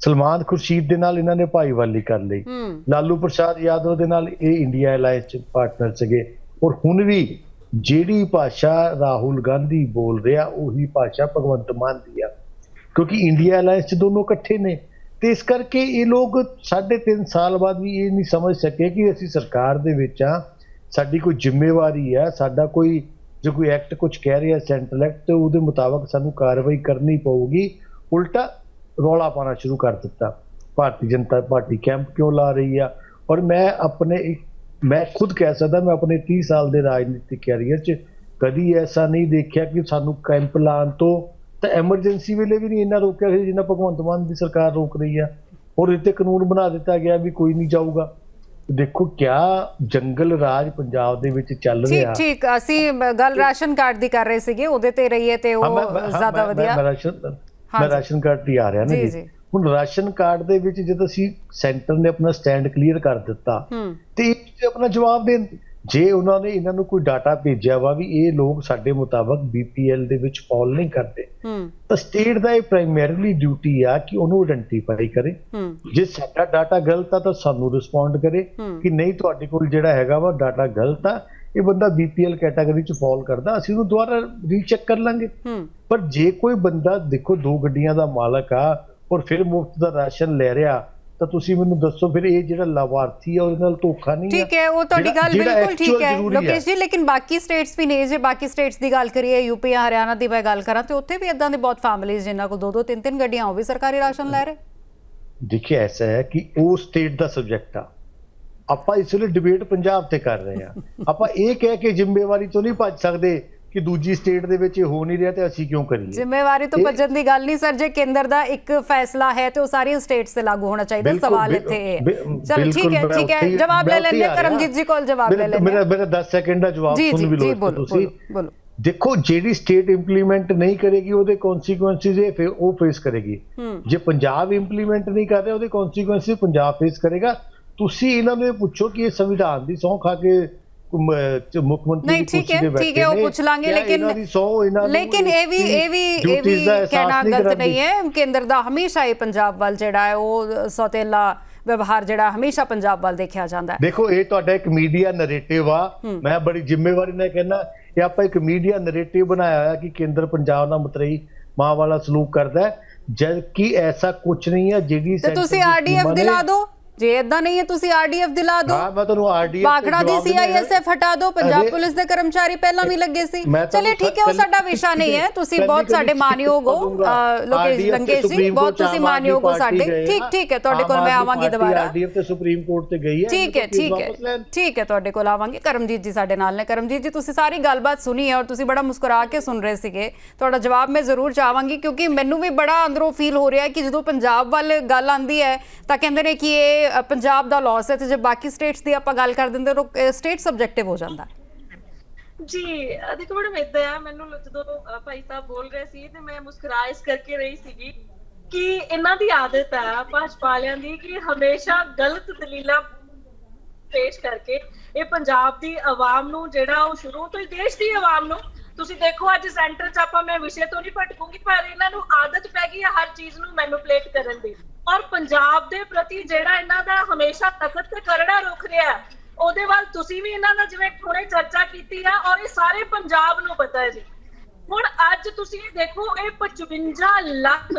ਸਲਮਾਨ ਖੁਰਸ਼ੀਦ ਦੇ ਨਾਲ ਇਹਨਾਂ ਨੇ ਭਾਈਵਾਲੀ ਕਰ ਲਈ। ਲਾਲੂ ਪ੍ਰਸਾਦ ਯਾਦਵ ਦੇ ਨਾਲ ਇਹ ਇੰਡੀਆ ਅਲਾਈਅੰਸ ਚ ਪਾਰਟਨਰ ਸੀਗੇ। ਔਰ ਹੁਣ ਵੀ ਜਿਹੜੀ ਭਾਸ਼ਾ ਰਾਹੁਲ ਗਾਂਧੀ ਬੋਲ ਰਿਹਾ ਉਹੀ ਭਾਸ਼ਾ ਭਗਵੰਤ ਮਾਨ ਦੀ ਆ। ਕਿਉਂਕਿ ਇੰਡੀਆ ਅਲਾਈਅੰਸ 'ਚ ਦੋਨੋਂ ਇਕੱਠੇ ਨੇ। ਤੇ ਇਸ ਕਰਕੇ ਇਹ ਲੋਕ ਸਾਢੇ ਤਿੰਨ ਸਾਲ ਬਾਅਦ ਵੀ ਇਹ ਨਹੀਂ ਸਮਝ ਸਕੇ ਕਿ ਅਸੀਂ ਸਰਕਾਰ ਦੇ ਵਿੱਚ ਆ ਸਾਡੀ ਕੋਈ ਜ਼ਿੰਮੇਵਾਰੀ ਆ ਸਾਡਾ ਕੋਈ, ਜੇ ਕੋਈ ਐਕਟ ਕੁਝ ਕਹਿ ਰਿਹਾ, ਸੈਂਟਰਲ ਐਕਟ ਤੇ ਉਹਦੇ ਮੁਤਾਬਕ ਸਾਨੂੰ ਕਾਰਵਾਈ ਕਰਨੀ ਪਊਗੀ। ਉਲਟਾ ਰੌਲਾ ਪਾਣਾ ਸ਼ੁਰੂ ਕਰ ਦਿੱਤਾ। ਭਾਰਤੀ ਜਨਤਾ ਪਾਰਟੀ ਕੈਂਪ ਕਿਉਂ ਲਾ ਰਹੀ ਆ? ਔਰ ਮੈਂ ਆਪਣੇ ਮੈਂ ਖੁਦ ਕਹਿ ਸਕਦਾ, ਮੈਂ ਆਪਣੇ 30 ਸਾਲ ਦੇ ਰਾਜਨੀਤਿਕ ਕੈਰੀਅਰ 'ਚ ਕਦੀ ਐਸਾ ਨਹੀਂ ਦੇਖਿਆ ਕਿ ਸਾਨੂੰ ਕੈਂਪ ਲਾਉਣ ਤੋਂ ਤਾਂ ਐਮਰਜੈਂਸੀ ਵੇਲੇ ਵੀ ਨਹੀਂ ਇੰਨਾ ਰੋਕਿਆ ਸੀ ਜਿੰਨਾ ਭਗਵੰਤ ਮਾਨ ਦੀ ਸਰਕਾਰ ਰੋਕ ਰਹੀ ਆ। ਔਰ ਇੱਥੇ ਕਾਨੂੰਨ ਬਣਾ ਦਿੱਤਾ ਗਿਆ ਵੀ ਕੋਈ ਨਹੀਂ ਜਾਊਗਾ। ਦੇਖੋ ਕਿਆ ਜੰਗਲ ਰਾਜ ਪੰਜਾਬ ਦੇ ਵਿੱਚ ਚੱਲ ਠੀਕ ਰਿਹਾ। ਠੀਕ ਅਸੀਂ ਬ- ਗੱਲ ਰਾਸ਼ਨ ਕਾਰਡ ਦੀ ਕਰ ਰਹੇ ਸੀਗੇ ਉਹਦੇ ਤੇ ਰਹੀਏ ਤੇ ਉਹ ਜ਼ਿਆਦਾ ਵਧੀਆ। ਮੈਂ ਰਾਸ਼ਨ ਮੈਂ। ਰਾਸ਼ਨ ਕਾਰਡ ਤੇ ਆ ਰਿਹਾ ਨਾ ਜੀ। ਹੁਣ ਰਾਸ਼ਨ ਕਾਰਡ ਦੇ ਵਿੱਚ ਜਦੋਂ ਅਸੀਂ ਸੈਂਟਰ ਨੇ ਆਪਣਾ ਸਟੈਂਡ ਕਲੀਅਰ ਕਰ ਦਿੱਤਾ ਤੇ ਆਪਣਾ ਜਵਾਬ ਦੇਣ ਜੇ ਉਹਨਾਂ ਨੇ ਇਹਨਾਂ ਨੂੰ ਕੋਈ ਡਾਟਾ ਭੇਜਿਆ ਵਾ ਵੀ ਇਹ ਲੋਕ ਸਾਡੇ ਮੁਤਾਬਕ ਬੀਪੀਐਲ ਦੇ ਵਿੱਚ ਫਾਲ ਨਹੀਂ ਕਰਦੇ ਹੂੰ। ਤਾਂ ਸਟੇਟ ਦਾ ਇਹ ਪ੍ਰਾਇਮਰੀਲੀ ਡਿਊਟੀ ਆ ਕਿ ਉਹਨੂੰ ਆਇਡੈਂਟੀਫਾਈ ਕਰੇ। ਹੂੰ। ਜੇ ਸਾਡਾ ਡਾਟਾ ਗਲਤ ਆ ਤਾਂ ਸਾਨੂੰ ਰਿਸਪੌਂਡ ਕਰੇ। ਕਿ ਨਹੀਂ ਤੁਹਾਡੇ ਕੋਲ ਜਿਹੜਾ ਹੈਗਾ ਵਾ ਡਾਟਾ ਗਲਤ ਆ ਇਹ ਬੰਦਾ ਬੀਪੀਐਲ ਕੈਟਾਗਰੀ ਚ ਫਾਲ ਕਰਦਾ ਅਸੀਂ ਉਹਨੂੰ ਦੁਬਾਰਾ ਰੀਚੈਕ ਕਰ ਲਾਂਗੇ। ਹੂੰ। ਪਰ ਜੇ ਕੋਈ ਬੰਦਾ ਦੇਖੋ ਦੋ ਗੱਡੀਆਂ ਦਾ ਮਾਲਕ ਆ ਔਰ ਫਿਰ ਮੁਫਤ ਦਾ ਰਾਸ਼ਨ ਲੈ ਰਿਹਾ ਤਾਂ ਤੁਸੀਂ ਮੈਨੂੰ ਦੱਸੋ ਫਿਰ ਇਹ ਜਿਹੜਾ ਲਾਵਾਰਥੀ ਆ ਉਹਦੇ ਨਾਲ ਧੋਖਾ ਨਹੀਂ ਠੀਕ ਹੈ ਉਹ ਤੁਹਾਡੀ ਗੱਲ ਬਿਲਕੁਲ ਠੀਕ ਹੈ ਲੋਕੇਸ਼ ਜੀ ਲੇਕਿਨ ਬਾਕੀ ਸਟੇਟਸ ਵੀ ਨੇ ਜੇ ਬਾਕੀ ਸਟੇਟਸ ਦੀ ਗੱਲ ਕਰੀਏ ਯੂਪੀ ਹਰਿਆਣਾ ਦੀ ਮੈਂ ਗੱਲ ਕਰਾਂ ਤੇ ਉੱਥੇ ਵੀ ਇਦਾਂ ਦੇ ਬਹੁਤ ਫੈਮਿਲੀਆਂ ਜਿਨ੍ਹਾਂ ਕੋਲ ਦੋ ਦੋ ਤਿੰਨ ਤਿੰਨ ਗੱਡੀਆਂ ਉਹ ਵੀ ਸਰਕਾਰੀ ਰਾਸ਼ਨ ਲੈ ਰਹੇ? ਦੇਖਿਏ ਐਸਾ ਹੈ ਕਿ ਉਹ ਸਟੇਟ ਦਾ ਸਬਜੈਕਟ ਆ। ਆਪਾਂ ਇਸ ਲਈ ਡਿਬੇਟ ਪੰਜਾਬ ਤੇ ਕਰ ਰਹੇ ਆ ਆਪਾਂ ਇਹ ਕਹਿ ਕੇ ਜ਼ਿੰਮੇਵਾਰੀ ਤੋਂ ਨਹੀਂ ਭੱਜ ਸਕਦੇ ਕਿ ਦੂਜੀ ਸਟੇਟ ਦੇ ਵਿੱਚ ਇਹ ਹੋ ਨਹੀਂ ਰਿਹਾ ਤੇ ਅਸੀਂ ਕਿਉਂ ਕਰੀਏ? ਜ਼ਿੰਮੇਵਾਰੀ ਤੋਂ ਭੱਜਣ ਦੀ ਗੱਲ ਨਹੀਂ ਸਰ ਜੇ ਕੇਂਦਰ ਦਾ ਇੱਕ ਫੈਸਲਾ ਹੈ ਤੇ ਉਹ ਸਾਰੀਆਂ ਸਟੇਟਸ ਤੇ ਲਾਗੂ ਹੋਣਾ ਚਾਹੀਦਾ ਸਵਾਲ ਇੱਥੇ ਇਹ ਚਲੋ ਠੀਕ ਹੈ ਠੀਕ ਹੈ ਜਵਾਬ ਲੈ ਲੈਂਦੇ। ਕਰਮਜੀਤ ਜੀ ਕੋਲ ਜਵਾਬ ਲੈ ਲੈਂਦੇ ਮੇਰਾ ਮੇਰਾ 10 ਸੈਕਿੰਡ ਦਾ ਜਵਾਬ ਸੁਣ ਵੀ ਲਓ ਤੁਸੀਂ। ਬੋਲੋ ਦੇਖੋ ਜਿਹੜੀ ਸਟੇਟ ਇੰਪਲੀਮੈਂਟ ਨਹੀਂ ਕਰੇਗੀ ਉਹਦੇ ਕਨਸੀਕੁਐਂਸਿਸ ਇਹ ਫਿਰ ਉਹ ਫੇਸ ਕਰੇਗੀ। ਜੇ ਪੰਜਾਬ ਇੰਪਲੀਮੈਂਟ ਨਹੀਂ ਕਰ ਰਿਹਾ ਉਹਦੇ ਕਨਸੀਕੁਐਂਸਿਸ ਪੰਜਾਬ ਫੇਸ ਕਰੇਗਾ। ਤੁਸੀਂ ਇਹਨਾਂ ਨੂੰ ਪੁੱਛੋ ਕਿ ਇਹ ਸੰਵਿਧਾਨ ਦੀ ਖਾ ਕੇ ਮੁੱਖ ਮੰਤਰੀ ਨਹੀਂ ਦੀ ਠੀਕ ਹੈ ਠੀਕ ਹੈ ਉਹ ਪੁੱਛ ਲਾਂਗੇ ਲੇਕਿਨ ਦੀ ਲੇਕਿਨ ਇਹ ਵੀ ਇਹ ਵੀ ਇਹ ਵੀ ਦਾ ਕਹਿਣਾ ਗਲਤ। ਨਹੀਂ ਹੈ ਕੇਂਦਰ ਦਾ ਹਮੇਸ਼ਾ ਹੀ ਪੰਜਾਬ ਵੱਲ ਜਿਹੜਾ ਹੈ ਉਹ ਸੌਤੇਲਾ ਵਿਵਹਾਰ ਜਿਹੜਾ ਹਮੇਸ਼ਾ ਪੰਜਾਬ ਵੱਲ ਦੇਖਿਆ ਜਾਂਦਾ ਹੈ। ਦੇਖੋ ਇਹ ਤੁਹਾਡਾ ਇੱਕ ਮੀਡੀਆ ਨੈਰੇਟਿਵ ਆ। ਮੈਂ ਬੜੀ ਜ਼ਿੰਮੇਵਾਰੀ ਨਾਲ ਕਹਿੰਦਾ ਇਹ ਆਪਾਂ ਇੱਕ ਮੀਡੀਆ ਨੈਰੇਟਿਵ ਬਣਾਇਆ ਹੋਇਆ ਕਿ ਕੇਂਦਰ ਪੰਜਾਬ ਨਾਲ ਮਤਰਈ ਮਾਂ ਵਾਲਾ ਸਲੂਕ ਕਰਦਾ ਹੈ। ਜਦ ਕਿ ਐਸਾ ਕੁਝ ਨਹੀਂ ਹੈ ਜਿਹੜੀ ਤੁਸੀਂ ਦੀ ਆਰਡੀਐਫ ਦਿਲਾ ਦਿਓ। ਜੇ ਇਦਾਂ ਨਹੀਂ ਹੈ ਤੁਸੀਂ ਆਰਡੀਐਫ ਦਿਲਾ ਦਿਓ। ਹਾਂ ਮੈਂ ਤੁਹਾਨੂੰ ਆਰਡੀਐਫ ਬਾਖੜਾ ਦੀ ਸੀਆਈਐਸਐਫ ਹਟਾ ਦਿਓ ਪੰਜਾਬ ਪੁਲਿਸ ਦੇ ਕਰਮਚਾਰੀ ਪਹਿਲਾਂ ਵੀ ਲੱਗੇ ਸੀ। ਚਲਿਏ ਠੀਕ ਹੈ ਉਹ ਸਾਡਾ ਵਿਸ਼ਾ ਨਹੀਂ ਹੈ ਤੁਸੀਂ ਬਹੁਤ ਸਾਡੇ ਮਾਨਯੋਗ ਹੋ ਲੋਕੇਸ਼ ਲੰਕੇਸ਼ ਜੀ ਬਹੁਤ ਤੁਸੀਂ ਮਾਨਯੋਗ ਹੋ ਸਾਡੇ। ਠੀਕ। ਠੀਕ ਹੈ ਤੁਹਾਡੇ ਕੋਲ ਮੈਂ ਆਵਾਂਗੀ ਦੁਬਾਰਾ। ਆਰਡੀਐਫ ਤੇ ਸੁਪਰੀਮ ਕੋਰਟ ਤੇ ਗਈ ਹੈ ਠੀਕ ਹੈ ਠੀਕ ਹੈ। ਠੀਕ ਹੈ ਤੁਹਾਡੇ ਕੋਲ ਆਵਾਂਗੇ। ਕਰਮਜੀਤ ਜੀ ਸਾਡੇ ਨਾਲ ਨੇ। ਕਰਮਜੀਤ ਜੀ ਤੁਸੀਂ ਸਾਰੀ ਗੱਲਬਾਤ ਸੁਣੀ ਹੈ ਔਰ ਤੁਸੀਂ ਬੜਾ ਮੁਸਕਰਾ ਕੇ ਸੁਣ ਰਹੇ ਸੀਗੇ। ਤੁਹਾਡਾ ਜਵਾਬ ਮੈਂ ਜ਼ਰੂਰ ਚਾਹਾਂਗੀ ਕਿਉਂਕਿ ਮੈਨੂੰ ਵੀ ਬੜਾ ਅੰਦਰੋਂ ਫੀਲ ਹੋ ਰਿਹਾ ਹੈ ਕਿ ਜਦੋਂ ਪੰਜਾਬ ਵੱਲ ਗੱਲ ਆਂਦੀ ਹੈ ਤਾਂ ਕਹਿੰਦੇ ਨੇ ਕਿ ਇਹ ਅ, ਪੰਜਾਬ ਦਾ ਲਾਸ ਹੈ ਤੇ ਜੇ ਬਾਕੀ ਸਟੇਟਸ ਦੀ ਆਪਾਂ ਗੱਲ ਕਰ ਦਿੰਦੇ ਤਾਂ ਸਟੇਟ ਸਬਜੈਕਟਿਵ ਹੋ ਜਾਂਦਾ। ਜੀ ਦੇਖੋ ਮੈਡਮ ਏਦਾਂ ਆ ਮੈਨੂੰ ਜਦੋਂ ਭਾਈ ਸਾਹਿਬ ਬੋਲ ਰਹੇ ਸੀ ਤੇ ਮੈਂ ਮੁਸਕਰਾ ਇਸ ਕਰਕੇ ਰਹੀ ਸੀਗੀ ਕਿ ਇਹਨਾਂ ਦੀ ਆਦਤ ਆ ਭਾਜਪਾ ਵਾਲਿਆਂ ਦੀ ਕਿ ਹਮੇਸ਼ਾ ਗਲਤ ਦਲੀਲਾਂ ਪੇਸ਼ ਕਰਕੇ ਇਹ ਪੰਜਾਬ ਦੀ ਆਵਾਮ ਨੂੰ ਜਿਹੜਾ ਉਹ ਸ਼ੁਰੂ ਤੋਂ ਹੀ ਦੇਸ਼ ਦੀ ਆਵਾਮ ਨੂੰ ਤੁਸੀਂ ਦੇਖੋ ਅੱਜ ਸੈਂਟਰ 'ਚ ਆਪਾਂ ਮੈਂ ਵਿਸ਼ੇ ਤੋਂ ਨਹੀਂ ਭਟਕੂੰਗੀ ਪਰ ਇਹਨਾਂ ਨੂੰ ਆਦਤ ਪੈ ਗਈ ਹੈ ਹਰ ਚੀਜ਼ ਨੂੰ ਮੈਨੂਪਲੇਟ ਕਰਨ ਦੀ। ਔਰ ਪੰਜਾਬ ਦੇ ਪ੍ਰਤੀ ਜਿਹੜਾ ਇਹਨਾਂ ਦਾ ਹਮੇਸ਼ਾ ਤਖਤ ਤੇ ਕਰੜਾ ਰੁਖ ਰਿਹਾ ਉਹਦੇ ਵੱਲ ਤੁਸੀਂ ਵੀ ਇਹਨਾਂ ਦਾ ਜਿਵੇਂ ਹੁਣੇ ਚਰਚਾ ਕੀਤੀ ਆ ਔਰ ਇਹ ਸਾਰੇ ਪੰਜਾਬ ਨੂੰ ਪਤਾ ਹੈ ਜੀ। ਹੁਣ ਅੱਜ ਤੁਸੀਂ ਦੇਖੋ ਇਹ 55 ਲੱਖ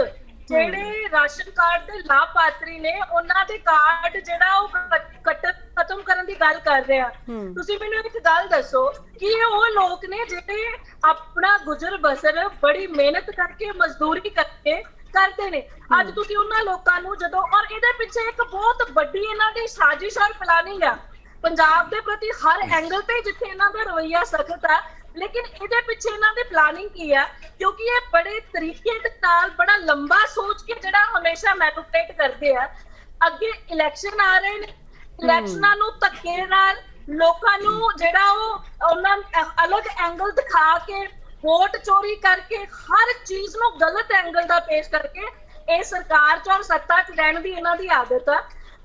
ਜਿਹੜੇ ਰਾਸ਼ਨ ਕਾਰਡ ਦੇ ਲਾਭਪਾਤਰੀ ਨੇ ਉਹਨਾਂ ਦੇ ਕਾਰਡ ਜਿਹੜਾ ਉਹ ਕੱਟ- ਖਤਮ ਕਰਨ ਦੀ ਗੱਲ ਕਰ ਰਹੇ ਆ। ਤੁਸੀਂ ਮੈਨੂੰ ਇੱਕ ਗੱਲ ਦੱਸੋ ਕਿ ਇਹ ਉਹ ਲੋਕ ਨੇ ਜਿਹੜੇ ਆਪਣਾ ਗੁਜ਼ਰ ਬਸਰ ਬੜੀ ਮਿਹਨਤ ਕਰਕੇ ਮਜ਼ਦੂਰੀ ਕਰਕੇ ਕਰਦੇ ਨੇ। ਅੱਜ ਤੁਸੀਂ ਉਹਨਾਂ ਲੋਕਾਂ ਨੂੰ ਜਦੋਂ, ਔਰ ਇਹਦੇ ਪਿੱਛੇ ਇੱਕ ਬਹੁਤ ਵੱਡੀ ਇਹਨਾਂ ਦੀ ਸਾਜ਼ਿਸ਼ ਔਰ ਪਲਾਨਿੰਗ ਆ। ਪੰਜਾਬ ਦੇ ਪ੍ਰਤੀ ਹਰ ਐਂਗਲ ਤੇ ਜਿੱਥੇ ਇਹਨਾਂ ਦਾ ਰਵੱਈਆ ਸਖਤ ਆ, ਲੇਕਿਨ ਇਹਦੇ ਪਿੱਛੇ ਇਹਨਾਂ ਦੀ ਪਲਾਨਿੰਗ ਕੀ ਆ? ਕਿਉਂਕਿ ਇਹ ਬੜੇ ਤਰੀਕੇ ਦੇ ਨਾਲ, ਬੜਾ ਲੰਬਾ ਸੋਚ ਕੇ ਜਿਹੜਾ ਹਮੇਸ਼ਾ ਮੈਨੂਪਲੇਟ ਕਰਦੇ ਆ। ਅੱਗੇ ਇਲੈਕਸ਼ਨ ਆ ਰਹੇ ਨੇ। ਇਲੈਕਸ਼ਨਾਂ ਨੂੰ ਧੱਕੇ ਨਾਲ ਲੋਕਾਂ ਨੂੰ ਜਿਹੜਾ ਉਹ ਉਹਨਾਂ ਅਲੱਗ ਐਂਗਲ ਦਿਖਾ ਕੇ ਵੋਟ ਚੋਰੀ ਕਰਕੇ ਹਰ ਚੀਜ਼ ਨੂੰ ਗਲਤ ਐਂਗਲ ਦਾ ਪੇਸ਼ ਕਰਕੇ ਇਹ ਸਰਕਾਰ ਚ ਔਰ ਸੱਤਾ ਚ ਰਹਿਣ ਦੀ ਇਹਨਾਂ ਦੀ ਆਦਤ ਆ।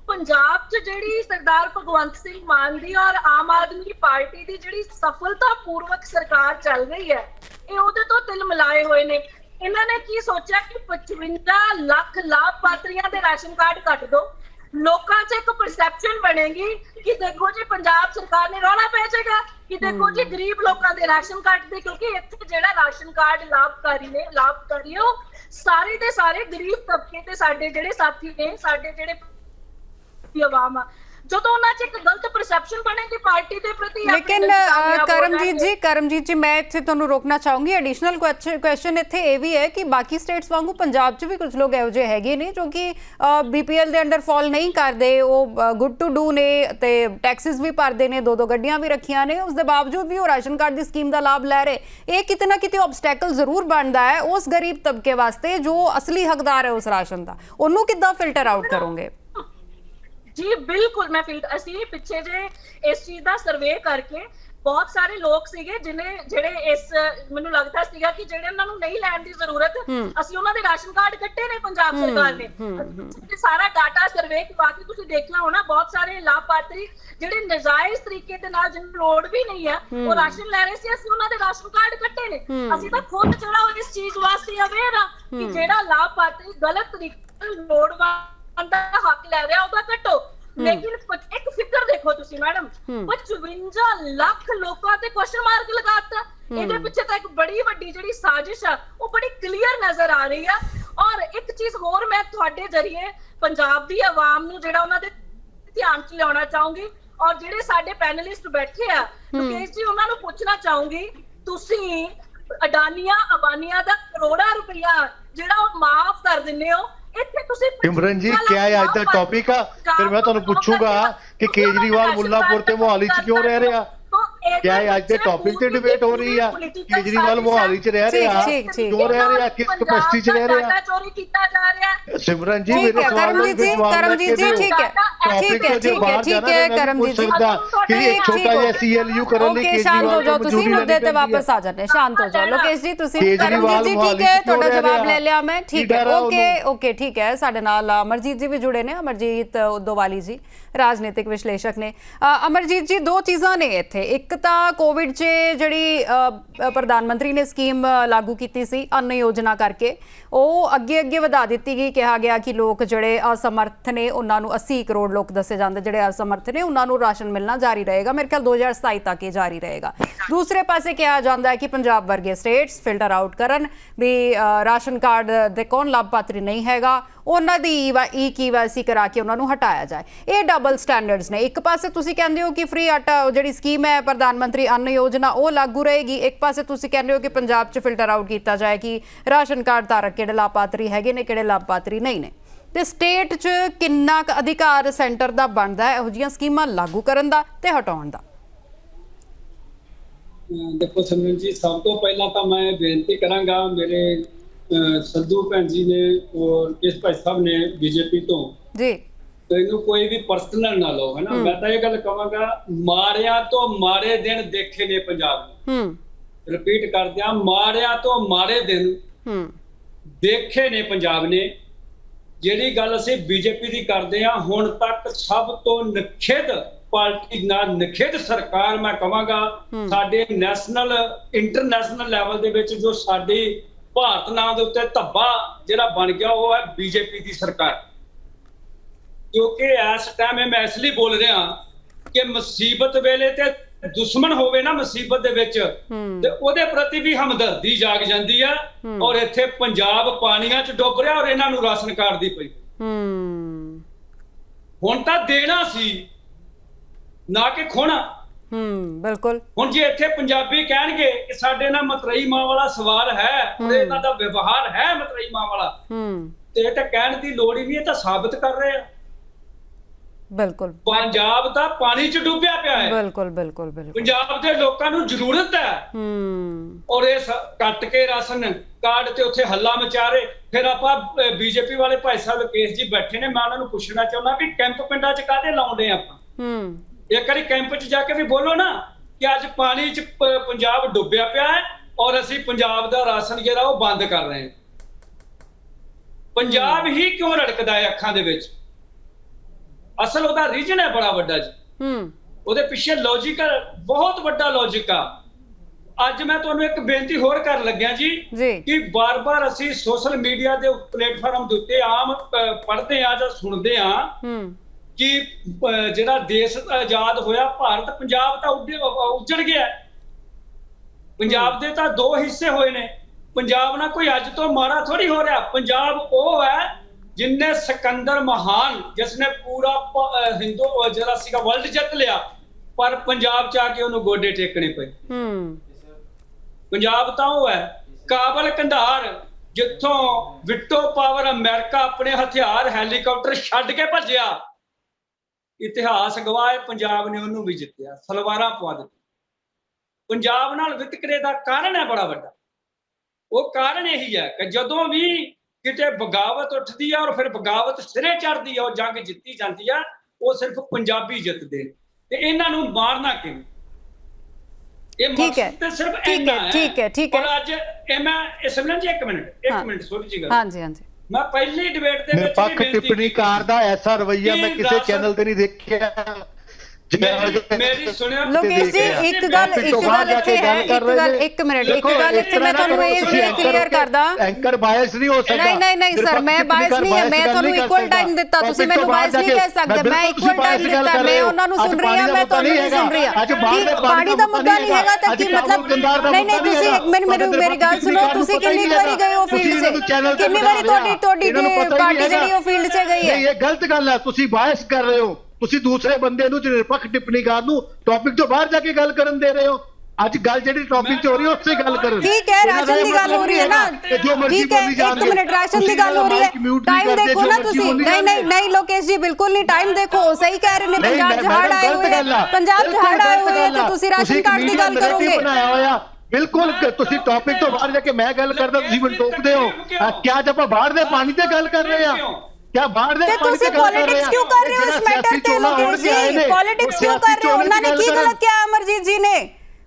ਪੰਜਾਬ 'ਚ ਜਿਹੜੀ ਸਰਦਾਰ ਭਗਵੰਤ ਸਿੰਘ ਮਾਨ ਦੀ ਔਰ ਆਮ ਆਦਮੀ ਪਾਰਟੀ ਦੀ ਜਿਹੜੀ ਸਫਲਤਾਪੂਰਵਕ ਸਰਕਾਰ ਚੱਲ ਰਹੀ ਹੈ, ਇਹ ਉਹਦੇ ਤੋਂ ਤਿਲ ਮਿਲਾਏ ਹੋਏ ਨੇ। ਇਹਨਾਂ ਨੇ ਕੀ ਸੋਚਿਆ ਕਿ 55 ਲੱਖ ਲਾਭਪਾਤਰੀਆਂ ਦੇ ਰਾਸ਼ਨ ਕਾਰਡ ਕੱਟ ਦੋ। ਲੋਕਾਂ 'ਚ ਇੱਕ ਪਰਸੈਪਸ਼ਨ ਬਣੇਗੀ ਕਿ ਦੇਖੋ ਜੀ ਪੰਜਾਬ ਸਰਕਾਰ ਨੇ ਰੌਲਾ ਪੈ ਜਾਏਗਾ ਕਿ ਦੇਖੋ ਜੀ ਗਰੀਬ ਲੋਕਾਂ ਦੇ ਰਾਸ਼ਨ ਕਾਰਡ ਦੇ ਕਿਉਂਕਿ ਇੱਥੇ ਜਿਹੜਾ ਰਾਸ਼ਨ ਕਾਰਡ ਲਾਭਕਾਰੀ ਨੇ ਲਾਭਕਾਰੀ ਉਹ ਸਾਰੇ ਦੇ ਸਾਰੇ ਗਰੀਬ ਤਬਕੇ ਤੇ ਸਾਡੇ ਜਿਹੜੇ ਸਾਥੀ ਨੇ ਸਾਡੇ ਜਿਹੜੇ ਆਵਾਮ ਆ ਜਦੋਂ ਉਹਨਾਂ 'ਚ ਇੱਕ ਗਲਤ ਪਰਸੈਪਸ਼ਨ ਬਣੇਗੀ ਪਾਰਟੀ ਦੇ ਪ੍ਰਤੀ ਲੇਕਿਨ ਕਰਮਜੀਤ। ਜੀ ਕਰਮਜੀਤ ਜੀ ਮੈਂ ਇੱਥੇ ਤੁਹਾਨੂੰ ਰੋਕਣਾ ਚਾਹੂੰਗੀ। ਐਡੀਸ਼ਨਲ ਕੁਐਸਚਨ ਇੱਥੇ ਇਹ ਵੀ ਹੈ ਕਿ ਬਾਕੀ ਸਟੇਟਸ ਵਾਂਗੂ ਪੰਜਾਬ 'ਚ ਵੀ ਕੁਝ ਲੋਕ ਇਹੋ ਜਿਹੇ ਹੈਗੇ ਨੇ ਜੋ ਕਿ ਬੀਪੀਐਲ ਦੇ ਅੰਡਰ ਫਾਲ ਨਹੀਂ ਕਰਦੇ। ਉਹ ਗੁੱਡ ਟੂ ਡੂ ਨੇ ਤੇ ਟੈਕਸਿਸ ਵੀ ਭਰਦੇ ਨੇ ਦੋ ਦੋ ਗੱਡੀਆਂ ਵੀ ਰੱਖੀਆਂ ਨੇ। ਉਸ ਦੇ ਬਾਵਜੂਦ ਵੀ ਉਹ ਰਾਸ਼ਨ ਕਾਰਡ ਦੀ ਸਕੀਮ ਦਾ ਲਾਭ ਲੈ ਰਹੇ। ਇਹ ਕਿਤੇ ਨਾ ਕਿਤੇ ਆਬਸਟੈਕਲ ਜ਼ਰੂਰ ਬਣਦਾ ਹੈ ਉਸ ਗਰੀਬ ਤਬਕੇ ਵਾਸਤੇ ਜੋ ਅਸਲੀ ਹੱਕਦਾਰ ਹੈ ਉਸ ਰਾਸ਼ਨ ਦਾ। ਉਹਨੂੰ ਕਿੱਦਾਂ ਫਿਲਟਰ ਆਊਟ ਕਰੋਗੇ? ਜੀ ਬਿਲਕੁਲ ਮੈਂ ਫੀਲ ਅਸੀਂ ਪਿੱਛੇ ਜੇ ਇਸ ਚੀਜ਼ ਦਾ ਸਰਵੇ ਕਰਕੇ ਬਹੁਤ ਸਾਰੇ ਲੋਕ ਸੀਗੇ ਜਿਨੇ ਜਿਹੜੇ ਇਸ ਮੈਨੂੰ ਲੱਗਦਾ ਸੀਗਾ ਕਿ ਜਿਹੜੇ ਉਹਨਾਂ ਨੂੰ ਨਹੀਂ ਲੈਣ ਦੀ ਜ਼ਰੂਰਤ ਅਸੀਂ ਉਹਨਾਂ ਦੇ ਰਾਸ਼ਨ ਕਾਰਡ ਕੱਟੇ ਨੇ ਪੰਜਾਬ ਸਰਕਾਰ ਨੇ। ਤੇ ਸਾਰਾ ਡਾਟਾ ਸਰਵੇ ਕਰਵਾ ਕੇ ਤੁਸੀਂ ਦੇਖਣਾ ਹੋਣਾ ਬਹੁਤ ਸਾਰੇ ਲਾਭਪਾਤਰੀ ਜਿਹੜੇ ਨਜਾਇਜ਼ ਤਰੀਕੇ ਦੇ ਨਾਲ ਜਿਹਨੂੰ ਲੋੜ ਵੀ ਨਹੀਂ ਹੈ ਉਹ ਰਾਸ਼ਨ ਲੈ ਰਹੇ ਸੀ ਅਸੀਂ ਉਹਨਾਂ ਦੇ ਰਾਸ਼ਨ ਕਾਰਡ ਕੱਟੇ ਨੇ। ਅਸੀਂ ਤਾਂ ਖੁਦ ਜਿਹੜਾ ਇਸ ਚੀਜ਼ ਵਾਸਤੇ ਅਵੇਅਰ ਆ ਕਿ ਜਿਹੜਾ ਲਾਭਪਾਤਰੀ ਗਲਤ ਤਰੀਕੇ ਨਾਲ ਲੋੜਵੰਦ ਦਾ ਹੱਕ ਲੈ ਰਿਹਾ ਉਹਦਾ ਕੱਟੋ ਲੇਕਿਨ ਇੱਕ ਫਿਕਰ ਦੇਖੋ ਤੁਸੀਂ ਮੈਡਮ। 55 ਲੱਖ ਲੋਕਾਂ ਤੇ ਕੁਐਸਚਨ ਮਾਰਕ ਲਗਾਤਾ। ਇਹਦੇ ਪਿੱਛੇ ਤਾਂ ਇੱਕ ਬੜੀ ਵੱਡੀ ਜਿਹੜੀ ਸਾਜ਼ਿਸ਼ ਆ ਉਹ ਬੜੀ ਕਲੀਅਰ ਨਜ਼ਰ ਆ ਰਹੀ ਆ। ਔਰ ਇੱਕ ਚੀਜ਼ ਹੋਰ ਮੈਂ ਤੁਹਾਡੇ ਜ਼ਰੀਏ ਪੰਜਾਬ ਦੀ ਆਵਾਮ ਨੂੰ ਜਿਹੜਾ ਉਹਨਾਂ ਦੇ ਧਿਆਨ ਚ ਲਿਆਉਣਾ ਚਾਹੂੰਗੀ ਔਰ ਜਿਹੜੇ ਸਾਡੇ ਪੈਨਲਿਸਟ ਬੈਠੇ ਆ ਮੁਕੇਸ਼ ਜੀ ਉਹਨਾਂ ਨੂੰ ਪੁੱਛਣਾ ਚਾਹੂੰਗੀ ਤੁਸੀਂ ਅਡਾਨੀਆਂ ਅਬਾਨੀਆਂ ਦਾ ਕਰੋੜਾ ਰੁਪਇਆ ਜਿਹੜਾ ਉਹ ਮਾਫ ਕਰ ਦਿੰਦੇ ਹੋ ਇੱਥੇ ਤੁਸੀਂ ਸਿਮਰਨ ਜੀ ਕਿਆ ਇਹ ਅੱਜ ਦਾ ਟੌਪਿਕ ਆ? ਫਿਰ ਮੈਂ ਤੁਹਾਨੂੰ ਪੁੱਛੂੰਗਾ ਕਿ ਕੇਜਰੀਵਾਲ ਮੁੱਲਾਪੁਰ ਤੇ ਮੋਹਾਲੀ 'ਚ ਕਿਉਂ ਰਹਿ ਰਿਹਾ? ਕਿਆ ਇਹ ਅੱਜ ਦੇ ਟੌਪਿਕ ਤੇ ਡਿਬੇਟ ਹੋ ਰਹੀ ਆ? ਕੇਜਰੀਵਾਲ ਮੋਹਾਲੀ 'ਚ ਰਹਿ ਰਿਹਾ। ਕਿਉਂ ਰਹਿ ਰਿਹਾ ਕਿਸ ਕਪੈਸਿਟੀ 'ਚ ਰਹਿ ਰਿਹਾ? ਚੋਰੀ ਕੀਤਾ ਜਾ ਰਿਹਾ। ਸਿਮਰਨ ਜੀ ਮੇਰੇ ਸਵਾਲ ਕਰਮਜੀਤ ਜੀ ਕਰਮਜੀਤ ਜੀ ਠੀਕ ਹੈ ਠੀਕ ਹੈ ਠੀਕ ਹੈ ਠੀਕ ਹੈ ਕਰਮਜੀਤ ਜੀ। ਕਿ ਇੱਕ ਛੋਟਾ ਜਿਹਾ ਸੀਐਲਯੂ ਕਰਨ ਲਈ ਓਕੇ ਸ਼ਾਂਤ ਹੋ ਕੇਜਰੀਵਾਲ ਜਾਓ ਤੁਸੀਂ ਮੁੱਦੇ ਤੇ ਵਾਪਸ ਆ ਜਾਂਦੇ ਸ਼ਾਂਤ ਹੋ ਜਾਓ। ਲੋਕੇਸ਼ ਜੀ ਤੁਸੀਂ ਕੇਜਰੀਵਾਲ ਕਰਮਜੀਤ ਜੀ ਠੀਕ ਹੈ ਤੁਹਾਡਾ ਜਵਾਬ? ਲੈ ਲਿਆ ਮੈਂ। ਠੀਕ ਹੈ ਓਕੇ? ਓਕੇ ਠੀਕ ਹੈ ਸਾਡੇ ਨਾਲ ਅਮਰਜੀਤ ਜੀ ਵੀ ਜੁੜੇ ਨੇ। ਅਮਰਜੀਤ ਉਦੋਵਾਲੀ ਜੀ ਰਾਜਨੀਤਿਕ ਵਿਸ਼ਲੇਸ਼ਕ ਨੇ। ਅ, ਅਮਰਜੀਤ ਜੀ ਦੋ ਚੀਜ਼ਾਂ ਨੇ ਇੱਥੇ। ਇੱਕ ਇੱਕ ਤਾਂ ਕੋਵਿਡ 'ਚ ਜਿਹੜੀ ਪ੍ਰਧਾਨ ਮੰਤਰੀ ਨੇ ਸਕੀਮ ਲਾਗੂ ਕੀਤੀ ਸੀ ਅੰਨ ਯੋਜਨਾ ਕਰਕੇ, ਉਹ ਅੱਗੇ ਅੱਗੇ ਵਧਾ ਦਿੱਤੀ ਗਈ, ਕਿਹਾ ਗਿਆ ਕਿ ਲੋਕ ਜਿਹੜੇ ਅਸਮਰਥ ਨੇ, ਉਹਨਾਂ ਨੂੰ 80 ਕਰੋੜ ਲੋਕ ਦੱਸੇ ਜਾਂਦੇ, ਜਿਹੜੇ ਅਸਮਰਥ ਨੇ, ਉਹਨਾਂ ਨੂੰ ਰਾਸ਼ਨ ਮਿਲਣਾ ਜਾਰੀ ਰਹੇਗਾ। ਮੇਰੇ ਖਿਆਲ 2027 ਤੱਕ ਇਹ ਜਾਰੀ ਰਹੇਗਾ। ਦੂਸਰੇ ਪਾਸੇ ਕਿਹਾ ਜਾਂਦਾ ਹੈ ਕਿ ਪੰਜਾਬ ਵਰਗੇ ਸਟੇਟਸ ਫਿਲਟਰ ਆਊਟ ਕਰਨ ਵੀ ਰਾਸ਼ਨ ਕਾਰਡ ਦੇ ਕੌਣ ਲਾਭਪਾਤਰੀ ਨਹੀਂ ਹੈਗਾ ਉਹਨਾਂ ਦੀ ਈ ਕੇਵਾਈਸੀ ਕਰਾ ਕੇ ਉਹਨਾਂ ਨੂੰ ਹਟਾਇਆ ਜਾਏ। ਇਹ ਡਬਲ ਸਟੈਂਡਰਡਸ ਨੇ। ਇੱਕ ਪਾਸੇ ਤੁਸੀਂ ਕਹਿੰਦੇ ਹੋ ਕਿ ਫ੍ਰੀ ਆਟਾ ਜਿਹੜੀ ਸਕੀਮ ਹੈ ਪ੍ਰਧਾਨ ਮੰਤਰੀ ਅੰਨ ਯੋਜਨਾ, ਉਹ ਲਾਗੂ ਰਹੇਗੀ। ਇੱਕ ਪਾਸੇ ਤੁਸੀਂ ਕਹਿੰਦੇ ਹੋ ਕਿ ਪੰਜਾਬ 'ਚ ਫਿਲਟਰ ਆਊਟ ਕੀਤਾ ਜਾਏ ਕਿ ਰਾਸ਼ਨ ਕਾਰਡ ਧਾਰਕ ਕਿਹੜੇ ਲਾਭਪਾਤਰੀ ਹੈਗੇ ਨੇ, ਕਿਹੜੇ ਲਾਭਪਾਤਰੀ ਨਹੀਂ ਨੇ। ਤੇ ਸਟੇਟ 'ਚ ਕਿੰਨਾ ਕੁ ਅਧਿਕਾਰ ਸੈਂਟਰ ਦਾ ਬਣਦਾ ਹੈ, ਇਹੋ ਜਿਹੀਆਂ ਸਕੀਮਾਂ ਲਾਗੂ ਕਰਨ ਦਾ ਤੇ ਹਟਾਉਣ ਦਾ? ਦੇਖੋ ਸਿਮਰਨ ਜੀ, ਸਭ ਤੋਂ ਪਹਿਲਾਂ ਤਾਂ ਮੈਂ ਬੇਨਤੀ ਕਰਾਂਗਾ, ਮੇਰੇ ਸੰਧੂ ਭੈਣ ਜੀ ਨੇ ਔਰ ਕਿਸ ਭਾਈ ਸਾਹਿਬ ਨੇ ਬੀਜੇਪੀ ਤੋਂ। ਜੀ। ਇਹਨੂੰ ਕੋਈ ਵੀ ਪਰਸਨਲ ਨਾ ਲਓ ਹੈ। ਨਾ ਮੈਂ ਤਾਂ ਇਹ ਗੱਲ ਕਹਾਂਗਾ ਮਾਰਿਆਂ ਤੋਂ ਮਾਰੇ ਦਿਨ ਦੇਖੇ ਨੇ ਪੰਜਾਬ ਨੇ। ਹੂੰ। ਰਿਪੀਟ ਕਰਦਿਆਂ ਮਾਰਿਆਂ ਤੋਂ ਮਾਰੇ ਦਿਨ ਹੂੰ। ਦੇਖੇ ਨੇ ਪੰਜਾਬ ਨੇ। ਜਿਹੜੀ ਗੱਲ ਅਸੀਂ ਬੀਜੇਪੀ ਦੀ ਕਰਦੇ ਆ ਹੁਣ ਤੱਕ ਸਭ ਤੋਂ ਨਖੇਧ ਪਾਰਟੀ ਨਾਲ ਨਖੇਧ ਸਰਕਾਰ ਮੈਂ ਕਹਾਂਗਾ ਸਾਡੇ ਨੈਸ਼ਨਲ ਇੰਟਰਨੈਸ਼ਨਲ ਲੈਵਲ ਦੇ ਵਿੱਚ ਜੋ ਸਾਡੀ ਭਾਰਤ ਨਾਂ ਦੇ ਉੱਤੇ ਧੱਬਾ ਜਿਹੜਾ ਬਣ ਗਿਆ ਉਹ ਹੈ ਬੀਜੇਪੀ ਦੀ ਸਰਕਾਰ। ਕਿਉਂਕਿ ਇਸ ਟਾਈਮ ਮੈਂ ਇਸ ਲਈ ਬੋਲ ਰਿਹਾ ਕਿ ਮੁਸੀਬਤ ਵੇਲੇ ਤੇ ਦੁਸ਼ਮਣ ਹੋਵੇ ਨਾ ਮੁਸੀਬਤ ਦੇ ਵਿੱਚ ਤੇ ਉਹਦੇ ਪ੍ਰਤੀ ਵੀ ਹਮਦਰਦੀ ਜਾਗ ਜਾਂਦੀ ਆ ਔਰ ਇੱਥੇ ਪੰਜਾਬ ਪਾਣੀਆਂ 'ਚ ਡੁੱਬ ਰਿਹਾ ਔਰ ਇਹਨਾਂ ਨੂੰ ਰਾਸ਼ਨ ਕਾਰਡ ਦੀ ਪਈ। ਹੁਣ ਤਾਂ ਦੇਣਾ ਸੀ ਨਾ ਕਿ ਖੋਣਾ। ਹੂੰ ਬਿਲਕੁਲ। ਹੁਣ ਜੇ ਇੱਥੇ ਪੰਜਾਬੀ ਕਹਿਣਗੇ ਕਿ ਸਾਡੇ ਨਾਲ ਮਤਰਈ ਮਾਂ ਵਾਲਾ ਸਵਾਲ ਹੈ ਔਰ ਇਹਨਾਂ ਦਾ ਵਿਵਹਾਰ ਹੈ ਮਤਰਈ ਮਾਂ ਵਾਲਾ। ਹੂੰ। ਤੇ ਇਹ ਤਾਂ ਕਹਿਣ ਦੀ ਲੋੜ ਹੀ ਨਹੀਂ ਇਹ ਤਾਂ ਸਾਬਤ ਕਰ ਰਹੇ ਆ। ਬਿਲਕੁਲ। ਪੰਜਾਬ ਦਾ ਪਾਣੀ 'ਚ ਡੁੱਬਿਆ ਪਿਆ ਹੈ। ਬਿਲਕੁਲ ਬਿਲਕੁਲ ਬਿਲਕੁਲ। ਪੰਜਾਬ ਦੇ ਲੋਕਾਂ ਨੂੰ ਜ਼ਰੂਰਤ ਹੈ। ਹੂੰ। ਔਰ ਇਹ ਕੱਟ ਕੇ ਰਾਸ਼ਨ ਕਾਰਡ ਤੇ ਉੱਥੇ ਹੱਲਾ ਮਚਾਰੇ ਫਿਰ ਆਪਾਂ ਬੀਜੇਪੀ ਵਾਲੇ ਭਾਈ ਸਾਹਿਬ ਕੇਸ ਜੀ ਬੈਠੇ ਨੇ ਮੈਂ ਉਹਨਾਂ ਨੂੰ ਪੁੱਛਣਾ ਚਾਹੁੰਦਾ ਵੀ ਕੈਂਪ ਪਿੰਡਾਂ 'ਚ ਕਾਹਦੇ ਲਾਉਂਦੇ ਆਪਾਂ? ਹੂੰ। ਇੱਕ ਵਾਰੀ ਕੈਂਪ 'ਚ ਜਾ ਕੇ ਵੀ ਬੋਲੋ ਨਾ ਕਿ ਅੱਜ ਪਾਣੀ 'ਚ ਪੰਜਾਬ ਡੁੱਬਿਆ ਪਿਆ ਹੈ ਔਰ ਅਸੀਂ ਪੰਜਾਬ ਦਾ ਰਾਸ਼ਨ ਜਿਹੜਾ ਉਹ ਬੰਦ ਕਰ ਰਹੇ ਹਾਂ। ਪੰਜਾਬ ਹੀ। ਕਿਉਂ ਰੜਕਦਾ ਹੈ ਅੱਖਾਂ ਦੇ ਵਿੱਚ? ਅਸਲ ਉਹਦਾ ਰੀਜਨ ਹੈ ਬੜਾ ਵੱਡਾ ਜੀ। ਹੂੰ। ਉਹਦੇ ਪਿੱਛੇ ਲੌਜੀਕਲ ਬਹੁਤ ਵੱਡਾ ਲੌਜੀਕ ਆ। ਅੱਜ ਮੈਂ ਤੁਹਾਨੂੰ ਇੱਕ ਬੇਨਤੀ ਹੋਰ ਕਰਨ ਲੱਗਿਆ ਜੀ ਜੀ। ਕਿ ਬਾਰ-ਬਾਰ ਅਸੀਂ ਸੋਸ਼ਲ ਮੀਡੀਆ ਦੇ ਪਲੇਟਫਾਰਮ ਦੇ ਉੱਤੇ ਆਮ ਪੜ੍ਹਦੇ ਆ ਜਾਂ ਸੁਣਦੇ ਆ ਹੂੰ। ਕਿ ਜਿਹੜਾ ਦੇਸ਼ ਆਜ਼ਾਦ ਹੋਇਆ ਭਾਰਤ ਪੰਜਾਬ ਤਾਂ ਉੱਡ- ਉੱਜੜ ਗਿਆ। ਪੰਜਾਬ ਦੇ ਤਾਂ ਦੋ ਹਿੱਸੇ ਹੋਏ ਨੇ। ਪੰਜਾਬ ਨਾਲ ਕੋਈ ਅੱਜ ਤੋਂ ਮਾੜਾ ਥੋੜੀ ਹੋ ਰਿਹਾ। ਪੰਜਾਬ ਉਹ ਹੈ ਜਿਨਨੇ ਸਿਕੰਦਰ ਮਹਾਨ ਜਿਸ ਨੇ ਪੂਰਾ ਹਿੰਦੂ ਜਿਹੜਾ ਸੀਗਾ ਵਰਲਡ ਜਿੱਤ ਲਿਆ। ਪਰ ਪੰਜਾਬ ਚ ਆ ਕੇ ਉਹਨੂੰ ਗੋਡੇ ਟੇਕਣੇ ਪਏ। ਹੂੰ। ਪੰਜਾਬ ਤਾਂ ਉਹ ਹੈ ਕਾਬਲ ਕੰਧਾਰ ਜਿੱਥੋਂ ਵਿਟੋ ਪਾਵਰ ਅਮਰੀਕਾ ਆਪਣੇ ਹਥਿਆਰ ਹੈਲੀਕਾਪਟਰ ਛੱਡ ਕੇ ਭੱਜਿਆ। ਇਤਿਹਾਸ ਗਵਾਹ ਹੈ ਪੰਜਾਬ ਨੇ ਉਹਨੂੰ ਵੀ ਜਿੱਤਿਆ ਸਲਵਾਰਾਂ ਪਵਾ ਦਿੱਤੀ ਪੰਜਾਬ ਨਾਲ ਵਿਤਕਰੇ ਦਾ ਕਾਰਨ ਹੈ ਬੜਾ ਵੱਡਾ। ਉਹ ਕਾਰਨ ਇਹੀ ਹੈ ਕਿ ਜਦੋਂ ਵੀ ਕਿਤੇ ਬਗਾਵਤ ਉੱਠਦੀ ਹੈ ਔਰ ਫਿਰ ਬਗਾਵਤ ਸਿਰੇ ਚੜਦੀ ਹੈ ਉਹ ਜੰਗ ਜਿੱਤੀ ਜਾਂਦੀ ਹੈ ਉਹ ਸਿਰਫ ਪੰਜਾਬੀ ਜਿੱਤਦੇ ਤੇ ਇਹਨਾਂ ਨੂੰ ਮਾਰਨਾ ਕਿਵੇਂ? ਇਹ ਮਕਸਦ ਤੇ ਸਿਰਫ ਇੰਨਾ ਹੈ, ਠੀਕ ਹੈ, ਠੀਕ ਹੈ। ਔਰ ਅੱਜ ਇਹ ਮੈਂ ਇਹ ਸਮਝਣ ਜੀ ਇੱਕ ਮਿੰਟ ਹਾਂ। ਇੱਕ ਮਿੰਟ ਛੋਟੀ ਜਿਹੀ ਗੱਲ। ਹਾਂਜੀ ਹਾਂਜੀ। ਮੈਂ ਪਹਿਲੀ ਡਿਬੇਟ ਦੇ ਵਿੱਚ ਵੀ ਨਿਰਪੱਖ ਟਿੱਪਣੀਕਾਰ ਦਾ ਐਸਾ ਰਵਈਆ ਮੈਂ ਕਿਸੇ ਚੈਨਲ ਤੇ ਨਹੀਂ ਦੇਖਿਆ। ਮੇਰੀ- ਲੋਕੇਸ਼ ਜੀ ਇੱਕ ਗੱਲ ਇੱਕ ਗੱਲ ਇੱਥੇ ਹੈ ਇੱਕ ਗੱਲ ਇੱਕ ਮਿੰਟ ਇੱਕ ਗੱਲ ਇੱਥੇ ਮੈਂ ਤੁਹਾਨੂੰ ਇਹ ਕਲੀਅਰ ਕਰਦਾ। ਐਂਕਰ ਬਾਇਸ ਨਹੀਂ ਹੋ ਸਕਦਾ। ਨਹੀਂ ਨਹੀਂ ਨਹੀਂ ਸਰ ਮੈਂ ਬਾਇਸ ਨਹੀਂ ਹੈ ਮੈਂ ਤੁਹਾਨੂੰ ਇਕੁਅਲ ਟਾਈਮ ਦਿੱਤਾ ਤੁਸੀਂ ਮੈਨੂੰ ਬਾਇਸ ਨਹੀਂ ਕਹਿ ਸਕਦੇ ਮੈਂ ਇਕੁਅਲ ਟਾਈਮ ਦਿੱਤਾ ਮੈਂ ਉਹਨਾਂ ਨੂੰ ਸੁਣ ਰਹੀ ਹਾਂ ਮੈਂ ਤੁਹਾਨੂੰ ਨਹੀਂ ਸੁਣ ਰਹੀ ਹਾਂ। ਕੀ ਪਾਣੀ ਦਾ ਮੁੱਦਾ ਨਹੀਂ ਹੈਗਾ। ਤਾਂ ਕੀ ਮਤਲਬ ਨਹੀਂ ਨਹੀਂ ਤੁਸੀਂ ਇੱਕ ਮਿੰਟ ਮੇਰੀ ਮੇਰੀ ਗੱਲ ਸੁਣੋ ਤੁਸੀਂ ਕਿੰਨੀ ਵਾਰੀ ਗਏ ਹੋ ਫੀਲਡ 'ਚ? ਕਿੰਨੀ ਵਾਰੀ ਤੁਹਾਡੀ ਤੁਹਾਡੀ ਪਾਰਟੀ ਜਿਹੜੀ ਉਹ ਫੀਲਡ 'ਚ ਗਈ ਨਹੀਂ ਹੈ ਇਹ ਗਲਤ ਗੱਲ ਹੈ ਤੁਸੀਂ ਬਾਇਸ ਕਰ ਰਹੇ ਹੋ? ਤੁਸੀਂ ਦੂਸਰੇ ਬੰਦੇ ਨੂੰ ਨਿਰਪੱਖ ਟਿੱਪਣੀਕਾਰ ਨੂੰ ਟੌਪਿਕ ਤੋਂ ਬਾਹਰ ਜਾ ਕੇ ਗੱਲ ਕਰਨ ਦੇ ਰਹੇ ਹੋ। ਅੱਜ ਗੱਲ ਜਿਹੜੀ ਟੌਪਿਕ ਤੇ ਹੋ ਰਹੀ ਹੈ ਉਸੇ ਗੱਲ ਕਰਨ ਠੀਕ ਹੈ ਰਾਸ਼ਨ ਦੀ ਗੱਲ ਹੋ ਰਹੀ ਹੈ ਨਾ। ਕਿ ਜੋ ਮਰਜ਼ੀ ਠੀਕ ਹੈ ਬੋਲੀ ਇੱਕ। ਮਿੰਟ ਰਾਸ਼ਨ ਦੀ ਤੁਸੀਂ ਗੱਲ ਹੋ ਰਹੀ ਹੈ। ਟਾਈਮ ਦੇਖੋ ਨਾ ਤੁਸੀਂ। ਨਹੀਂ ਨਹੀਂ ਨਹੀਂ ਲੋਕੇਸ਼ ਜੀ ਬਿਲਕੁਲ ਨਹੀਂ। ਟਾਈਮ ਦੇਖੋ ਸਹੀ ਕਹਿ ਰਹੇ ਨੇ। ਪੰਜਾਬ 'ਚ ਮੈਂ- ਹੜ ਆਏ ਹੋਏ ਪੰਜਾਬ 'ਚ ਬਿਲਕੁਲ ਹੜ ਆਏ ਹੋਏ ਤੇ। ਤੁਸੀਂ ਰਾਸ਼ਨ ਕਾਰਡ ਦੀ ਗੱਲ ਕਰੋਗੇ। ਬਣਾਇਆ ਹੋਇਆ। ਬਿਲਕੁਲ ਤੁਸੀਂ ਟੌਪਿਕ ਤੋਂ ਬਾਹਰ ਜਾ ਕੇ ਮੈਂ ਗੱਲ ਕਰਦਾ ਤੁਸੀਂ ਮੈਨੂੰ ਟੋਕਦੇ ਹੋ। ਆ, ਕਿਆ ਜਦ ਆਪਾਂ ਬਾਹਰ ਦੇ ਪਾਣੀ ਤੇ ਗੱਲ ਕਰ ਰਹੇ ਆ? ਕਿਆ ਬਾਹਰ ਦੇ ਤੇ ਤੁਸੀਂ ਪੋਲਿਟਿਕਸ ਕਿਉਂ ਕਰ ਰਹੇ ਹੋ ਇਸ ਮੈਟਰ ਤੇ ਆਏ ਜੀ ਪੋਲਿਟਿਕਸ ਕਿਉਂ ਕਰ ਰਹੇ ਹੋ ਉਹਨਾਂ ਨੇ ਕੀ ਗੱਲ ਗਲਤ ਕਿਹਾ ਅਮਰਜੀਤ ਜੀ ਨੇ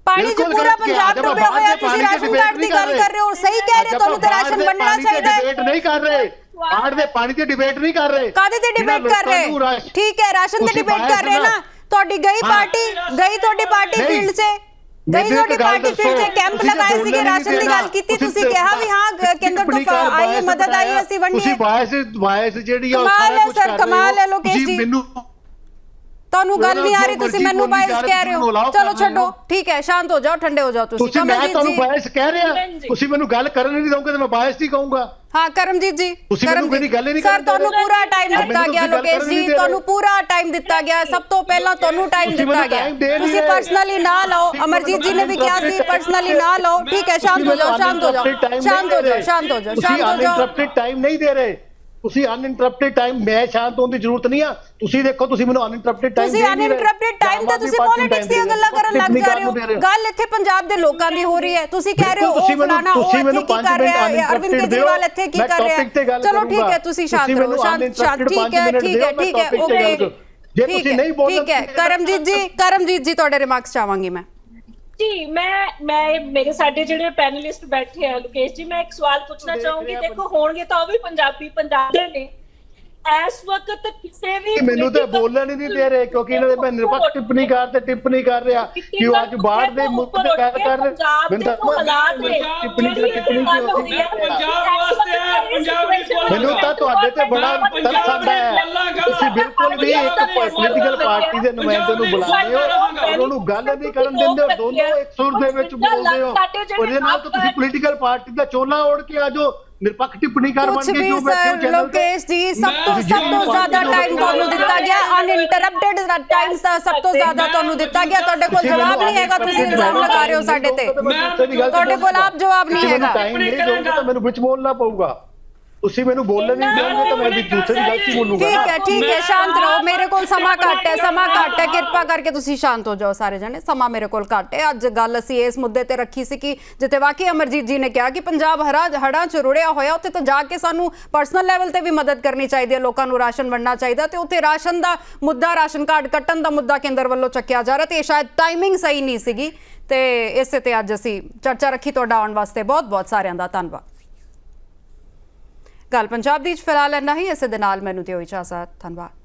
ਪਾਣੀ 'ਚ ਪੂਰਾ ਪੰਜਾਬ ਡੁੱਬਿਆ ਹੋਇਆ ਤੁਸੀਂ ਰਾਸ਼ਨ ਕਾਰਡ ਦੀ ਗੱਲ ਕਰ ਰਹੇ ਹੋ ਸਹੀ ਕਹਿ ਰਹੇ ਤੁਹਾਨੂੰ ਤਾਂ ਰਾਸ਼ਨ ਵੰਡਣਾ ਚਾਹੀਦਾ ਹੈ ਡਿਬੇਟ ਨਹੀਂ ਕਰ ਰਹੇ ਬਾਹਰ ਦੇ ਪਾਣੀ ਤੇ ਡਿਬੇਟ ਨਹੀਂ ਕਰ ਰਹੇ ਕਾਦੇ ਤੇ ਡਿਬੇਟ ਕਰ ਰਹੇ ਠੀਕ ਹੈ ਰਾਸ਼ਨ ਤੇ ਡਿਬੇਟ ਕਰ ਰਹੇ ਨਾ ਤੁਹਾਡੀ ਗਈ। ਪਾਰਟੀ ਗਈ ਤੁਹਾਡੀ ਪਾਰਟੀ। ਫੀਲਡ 'ਚ ਮੈਨੂੰ ਤੁਹਾਡੀ ਪਾਰਟੀ 'ਚ ਦੱਸੋ, ਕੈਂਪ ਤੁਸੀਂ ਤਾਂ ਲਗਾਏ ਸੀਗੇ ਰਾਸ਼ਨ ਦੀ ਗੱਲ ਕੀਤੀ। ਤੁਸੀਂ ਕਿਹਾ ਵੀ ਹਾਂ ਕੇਂਦਰ ਤੋਂ ਆਈ ਮਦਦ ਆਈ ਅਸੀਂ ਤੁਸੀਂ ਵੰਡੀਏ ਬਾਇਸ ਬਾਇਸ ਜਿਹੜੀ ਆ ਸਾਰਾ ਸਰ, ਕਰ ਰਹੇ ਕਮਾਲ ਹੋ। ਲੋਕੇਸ਼ ਤੁਸੀਂ ਜੀ। ਮੈਨੂੰ ਤੁਹਾਨੂੰ ਗੱਲ ਨਹੀਂ ਆ ਰਹੀ ਤੁਸੀਂ ਮੈਨੂੰ ਬਾਇਸ ਕਹਿ ਰਹੇ ਤੁਸੀਂ ਹੋ। ਚਲੋ ਛੱਡੋ। ਠੀਕ ਹੈ ਸ਼ਾਂਤ ਹੋ ਜਾਓ ਠੰਡੇ ਹੋ ਜਾਓ ਤੁਸੀਂ। ਤੁਸੀਂ ਮੈਂ ਤੁਹਾਨੂੰ ਬਾਇਸ ਕਹਿ ਰਿਹਾ। ਤੁਸੀਂ ਮੈਨੂੰ ਗੱਲ ਕਰਨ ਨਹੀਂ ਦੋਗੇ ਤਾਂ ਮੈਂ ਬਾਇਸ ਨਹੀਂ ਕਹੂੰਗਾ। ਹਾਂ ਕਰਮਜੀਤ ਜੀ ਤੁਸੀਂ ਮੈਨੂੰ ਮੇਰੀ ਗੱਲ ਹੀ ਨਹੀਂ ਸਰ ਤੁਹਾਨੂੰ। ਪੂਰਾ ਟਾਈਮ ਦਿੱਤਾ ਤੁਸੀਂ ਗਿਆ ਲੋਕੇਸ਼ ਜੀ ਤੁਹਾਨੂੰ। ਪੂਰਾ ਟਾਈਮ ਦਿੱਤਾ ਗਿਆ। ਸਭ ਤੋਂ ਪਹਿਲਾਂ ਤੁਹਾਨੂੰ ਟਾਈਮ ਤੁਸੀਂ ਦਿੱਤਾ ਗਿਆ। ਤੁਸੀਂ। ਪਰਸਨਲੀ ਨਾ ਲਓ। ਤੁਸੀਂ ਅਮਰਜੀਤ ਜੀ ਨੇ ਵੀ ਕਿਹਾ ਸੀ ਪਰਸਨਲੀ ਨਾ ਲਓ। ਠੀਕ ਹੈ ਸ਼ਾਂਤ ਹੋ ਜਾਓ ਸ਼ਾਂਤ ਹੋ ਜਾਓ। ਸ਼ਾਂਤ ਹੋ ਜਾਓ ਸ਼ਾਂਤ ਹੋ ਜਾਓ ਤੁਸੀਂ ਸ਼ਾਂਤ ਹੋ ਜਾਓ। ਅਨਇੰਟਰਪਟਡ ਟਾਈਮ ਨਹੀਂ ਦੇ ਰਹੇ। ਤੁਸੀਂ ਅਨਇੰਟਰਪਟਡ ਟਾਈਮ ਮੈਂ ਸ਼ਾਂਤ ਹੋਣ ਦੀ ਜ਼ਰੂਰਤ ਨਹੀਂ ਆ। ਤੁਸੀਂ ਦੇਖੋ ਤੁਸੀਂ ਮੈਨੂੰ ਅਨਇੰਟਰਪਟਡ ਟਾਈਮ ਤੁਸੀਂ ਅਨਇੰਟਰਪਟਡ ਟਾਈਮ ਤੇ ਤੁਸੀਂ ਪੋਲਿਟਿਕਸ ਦੀਆਂ ਗੱਲਾਂ ਕਰਨ ਲੱਗ ਜਾ ਰਹੇ ਹੋ। ਗੱਲ ਇੱਥੇ ਪੰਜਾਬ ਦੇ ਲੋਕਾਂ ਦੀ ਹੋ ਰਹੀ ਹੈ। ਤੁਸੀਂ ਕਹਿ ਰਹੇ ਹੋ ਉਹ ਇੱਥੇ ਕੀ ਕਰ ਰਿਹਾ ਹੈ? ਅਰਵਿੰਦ ਕੇਜਰੀਵਾਲ ਇੱਥੇ ਕੀ ਕਰ ਰਿਹਾ ਹੈ? ਚਲੋ ਠੀਕ ਹੈ ਤੁਸੀਂ ਸ਼ਾਂਤ ਰਹੋ ਸ਼ਾਂਤ ਸ਼ਾਂਤ ਠੀਕ ਹੈ ਠੀਕ ਹੈ ਠੀਕ ਹੈ ਓਕੇ ਜੇ ਤੁਸੀਂ ਨਹੀਂ ਬੋਲਦੇ ਠੀਕ ਹੈ। ਕਰਮਜੀਤ ਜੀ ਕਰਮਜੀਤ ਜੀ ਤੁਹਾਡੇ ਰਿਮਾਰਕਸ ਚਾਹਾਂਗੀ ਮੈਂ। ਜੀ ਮੈਂ ਮੈਂ ਮੇਰੇ ਸਾਡੇ ਜਿਹੜੇ ਪੈਨਲਿਸਟ ਬੈਠੇ ਆ ਲੋਕੇਸ਼ ਜੀ ਮੈਂ ਇੱਕ ਸਵਾਲ ਪੁੱਛਣਾ ਚਾਹੂੰਗੀ। ਦੇਖੋ ਹੋਣਗੇ ਤਾਂ ਉਹ ਵੀ ਪੰਜਾਬੀ ਪੰਜਾਬ ਦੇ ਨੇ। ਇਸ ਵਕਤ ਕਿਸੇ ਵੀ ਮੈਨੂੰ ਤਾਂ ਬੋਲਣ ਹੀ ਨਹੀਂ ਦੇ ਰਹੇ ਕਿਉਂਕਿ ਇਹਨਾਂ ਦੇ ਮੈਂ ਨਿਰਪੱਖ ਟਿੱਪਣੀ ਕਰ ਤੇ ਟਿੱਪਣੀ ਕਰ ਰਿਹਾ। ਕਿ ਉਹ ਅੱਜ ਬਾਹਰ ਦੇ ਮੁੱਖ ਤੇ ਗੱਲ ਕਰ ਰਹੇ। ਮੈਨੂੰ ਤਾਂ ਹਾਲਾਤ ਨੇ ਟਿੱਪਣੀ ਤੇ ਟਿੱਪਣੀ ਗੱਲ ਹੋ। ਰਹੀ ਹੈ ਪੰਜਾਬ ਵਾਸਤੇ ਪੰਜਾਬ ਵਿੱਚ ਬੋਲਣਾ। ਮੈਨੂੰ ਤਾਂ ਤੁਹਾਡੇ ਤੇ ਬੜਾ ਤਰਸ ਆਉਂਦਾ ਹੈ। ਤੁਸੀਂ ਬਿਲਕੁਲ ਵੀ ਇੱਕ ਪੋਲੀਟੀਕਲ ਪਾਰਟੀ ਦੇ ਨੁਮਾਇੰਦੇ ਨੂੰ ਬੁਲਾਉਂਦੇ ਹੋ ਉਹਨੂੰ ਗੱਲ ਨਹੀਂ ਕਰਨ ਦਿੰਦੇ ਹੋ ਦੋਨੋਂ ਇੱਕ ਸੁਰ ਦੇ ਵਿੱਚ ਬੋਲਦੇ ਹੋ। ਉਹਦੇ ਨਾਲ ਤਾਂ ਤੁਸੀਂ ਪੋਲੀਟੀਕਲ ਪਾਰਟੀ ਦਾ ਚੋਲਾ ਓੜ ਕੇ ਆਜੋ ਨਿਰਪੱਖ ਟਿੱਪਣੀਕਾਰ ਬਣ ਕੁਝ ਕੇ ਵੀ ਕਿਉਂ ਬੈਠੇ ਹੋ ਸਰ ਚੈਨਲ ਤੇ। ਲੋਕੇਸ਼ ਜੀ ਸਭ ਤੋਂ ਸਭ ਤੋਂ ਜ਼ਿਆਦਾ ਟਾਈਮ ਤੁਹਾਨੂੰ ਦਿੱਤਾ ਗਿਆ ਅਨਇੰਟਰਪਟਡ ਟਾਈਮ ਦਾ ਸਭ ਤੋਂ ਜ਼ਿਆਦਾ ਤੁਹਾਨੂੰ ਦਿੱਤਾ ਗਿਆ ਤੁਹਾਡੇ ਕੋਲ ਜਵਾਬ ਨਹੀਂ ਹੈਗਾ ਤੁਸੀਂ ਇਲਜ਼ਾਮ ਲਗਾ ਰਹੇ ਹੋ ਸਾਡੇ ਤੇ। ਤੁਹਾਡੇ ਕੋਲ ਆਪ ਜਵਾਬ ਨਹੀਂ ਹੈਗਾ। ਟਾਈਮ ਨਹੀਂ ਦੋਗੇ ਤਾਂ ਮੈਨੂੰ ਵਿੱਚ ਬੋਲਣਾ ਪਊਗਾ। ਤੁਸੀਂ ਮੈਨੂੰ ਬੋਲਣ ਨਹੀਂ ਦਿਓਗੇ ਤਾਂ ਮੈਂ ਵੀ ਦੂਸਰੀ ਗਲਤੀ ਬੋਲੂਗਾ ਠੀਕ ਹੈ ਠੀਕ ਹੈ ਸ਼ਾਂਤ ਰਹੋ। ਮੇਰੇ ਕੋਲ ਸਮਾਂ ਘੱਟ ਹੈ ਸਮਾਂ ਘੱਟ ਹੈ। ਕਿਰਪਾ ਕਰਕੇ ਤੁਸੀਂ ਸ਼ਾਂਤ ਹੋ ਜਾਓ ਸਾਰੇ ਜਣੇ। ਸਮਾਂ ਮੇਰੇ ਕੋਲ ਘੱਟ ਹੈ। ਅੱਜ ਗੱਲ ਅਸੀਂ ਇਸ ਮੁੱਦੇ ਤੇ ਰੱਖੀ ਸੀ ਕਿ ਜਿੱਥੇ ਵਾਕਈ ਅਮਰਜੀਤ ਜੀ ਨੇ ਕਿਹਾ ਕਿ ਪੰਜਾਬ ਹਰਾ ਹੜਾਂ ਚ ਰੁੜਿਆ ਹੋਇਆ ਉੱਥੇ ਤਾਂ ਜਾ ਕੇ ਸਾਨੂੰ ਪਰਸਨਲ ਲੈਵਲ ਤੇ ਵੀ ਮਦਦ ਕਰਨੀ ਚਾਹੀਦੀ ਹੈ। ਲੋਕਾਂ ਨੂੰ ਰਾਸ਼ਨ ਵੰਡਣਾ ਚਾਹੀਦਾ ਤੇ ਉੱਥੇ ਰਾਸ਼ਨ ਦਾ ਮੁੱਦਾ ਰਾਸ਼ਨ ਕਾਰਡ ਕੱਟਣ ਦਾ ਮੁੱਦਾ ਕੇਂਦਰ ਵੱਲੋਂ ਚੱਕਿਆ ਜਾ ਰਿਹਾ ਤੇ ਸ਼ਾਇਦ ਟਾਈਮਿੰਗ ਸਹੀ ਨਹੀਂ ਸੀਗੀ ਤੇ ਇਸੇ ਤੇ ਅੱਜ ਅਸੀਂ ਚਰਚਾ ਰੱਖੀ। ਤੁਹਾਡਾ ਆਉਣ ਵਾਸਤੇ ਬਹੁਤ ਬਹੁਤ ਸਾਰਿਆਂ ਦਾ ਧੰਨਵਾਦ। ਗੱਲ ਪੰਜਾਬ ਦੀ ਚ ਫਿਲਹਾਲ ਇੰਨਾ ਹੀ। ਇਸੇ ਦੇ ਨਾਲ ਮੈਨੂੰ ਦਿਓ ਇਜਾਜ਼ਤ। ਧੰਨਵਾਦ।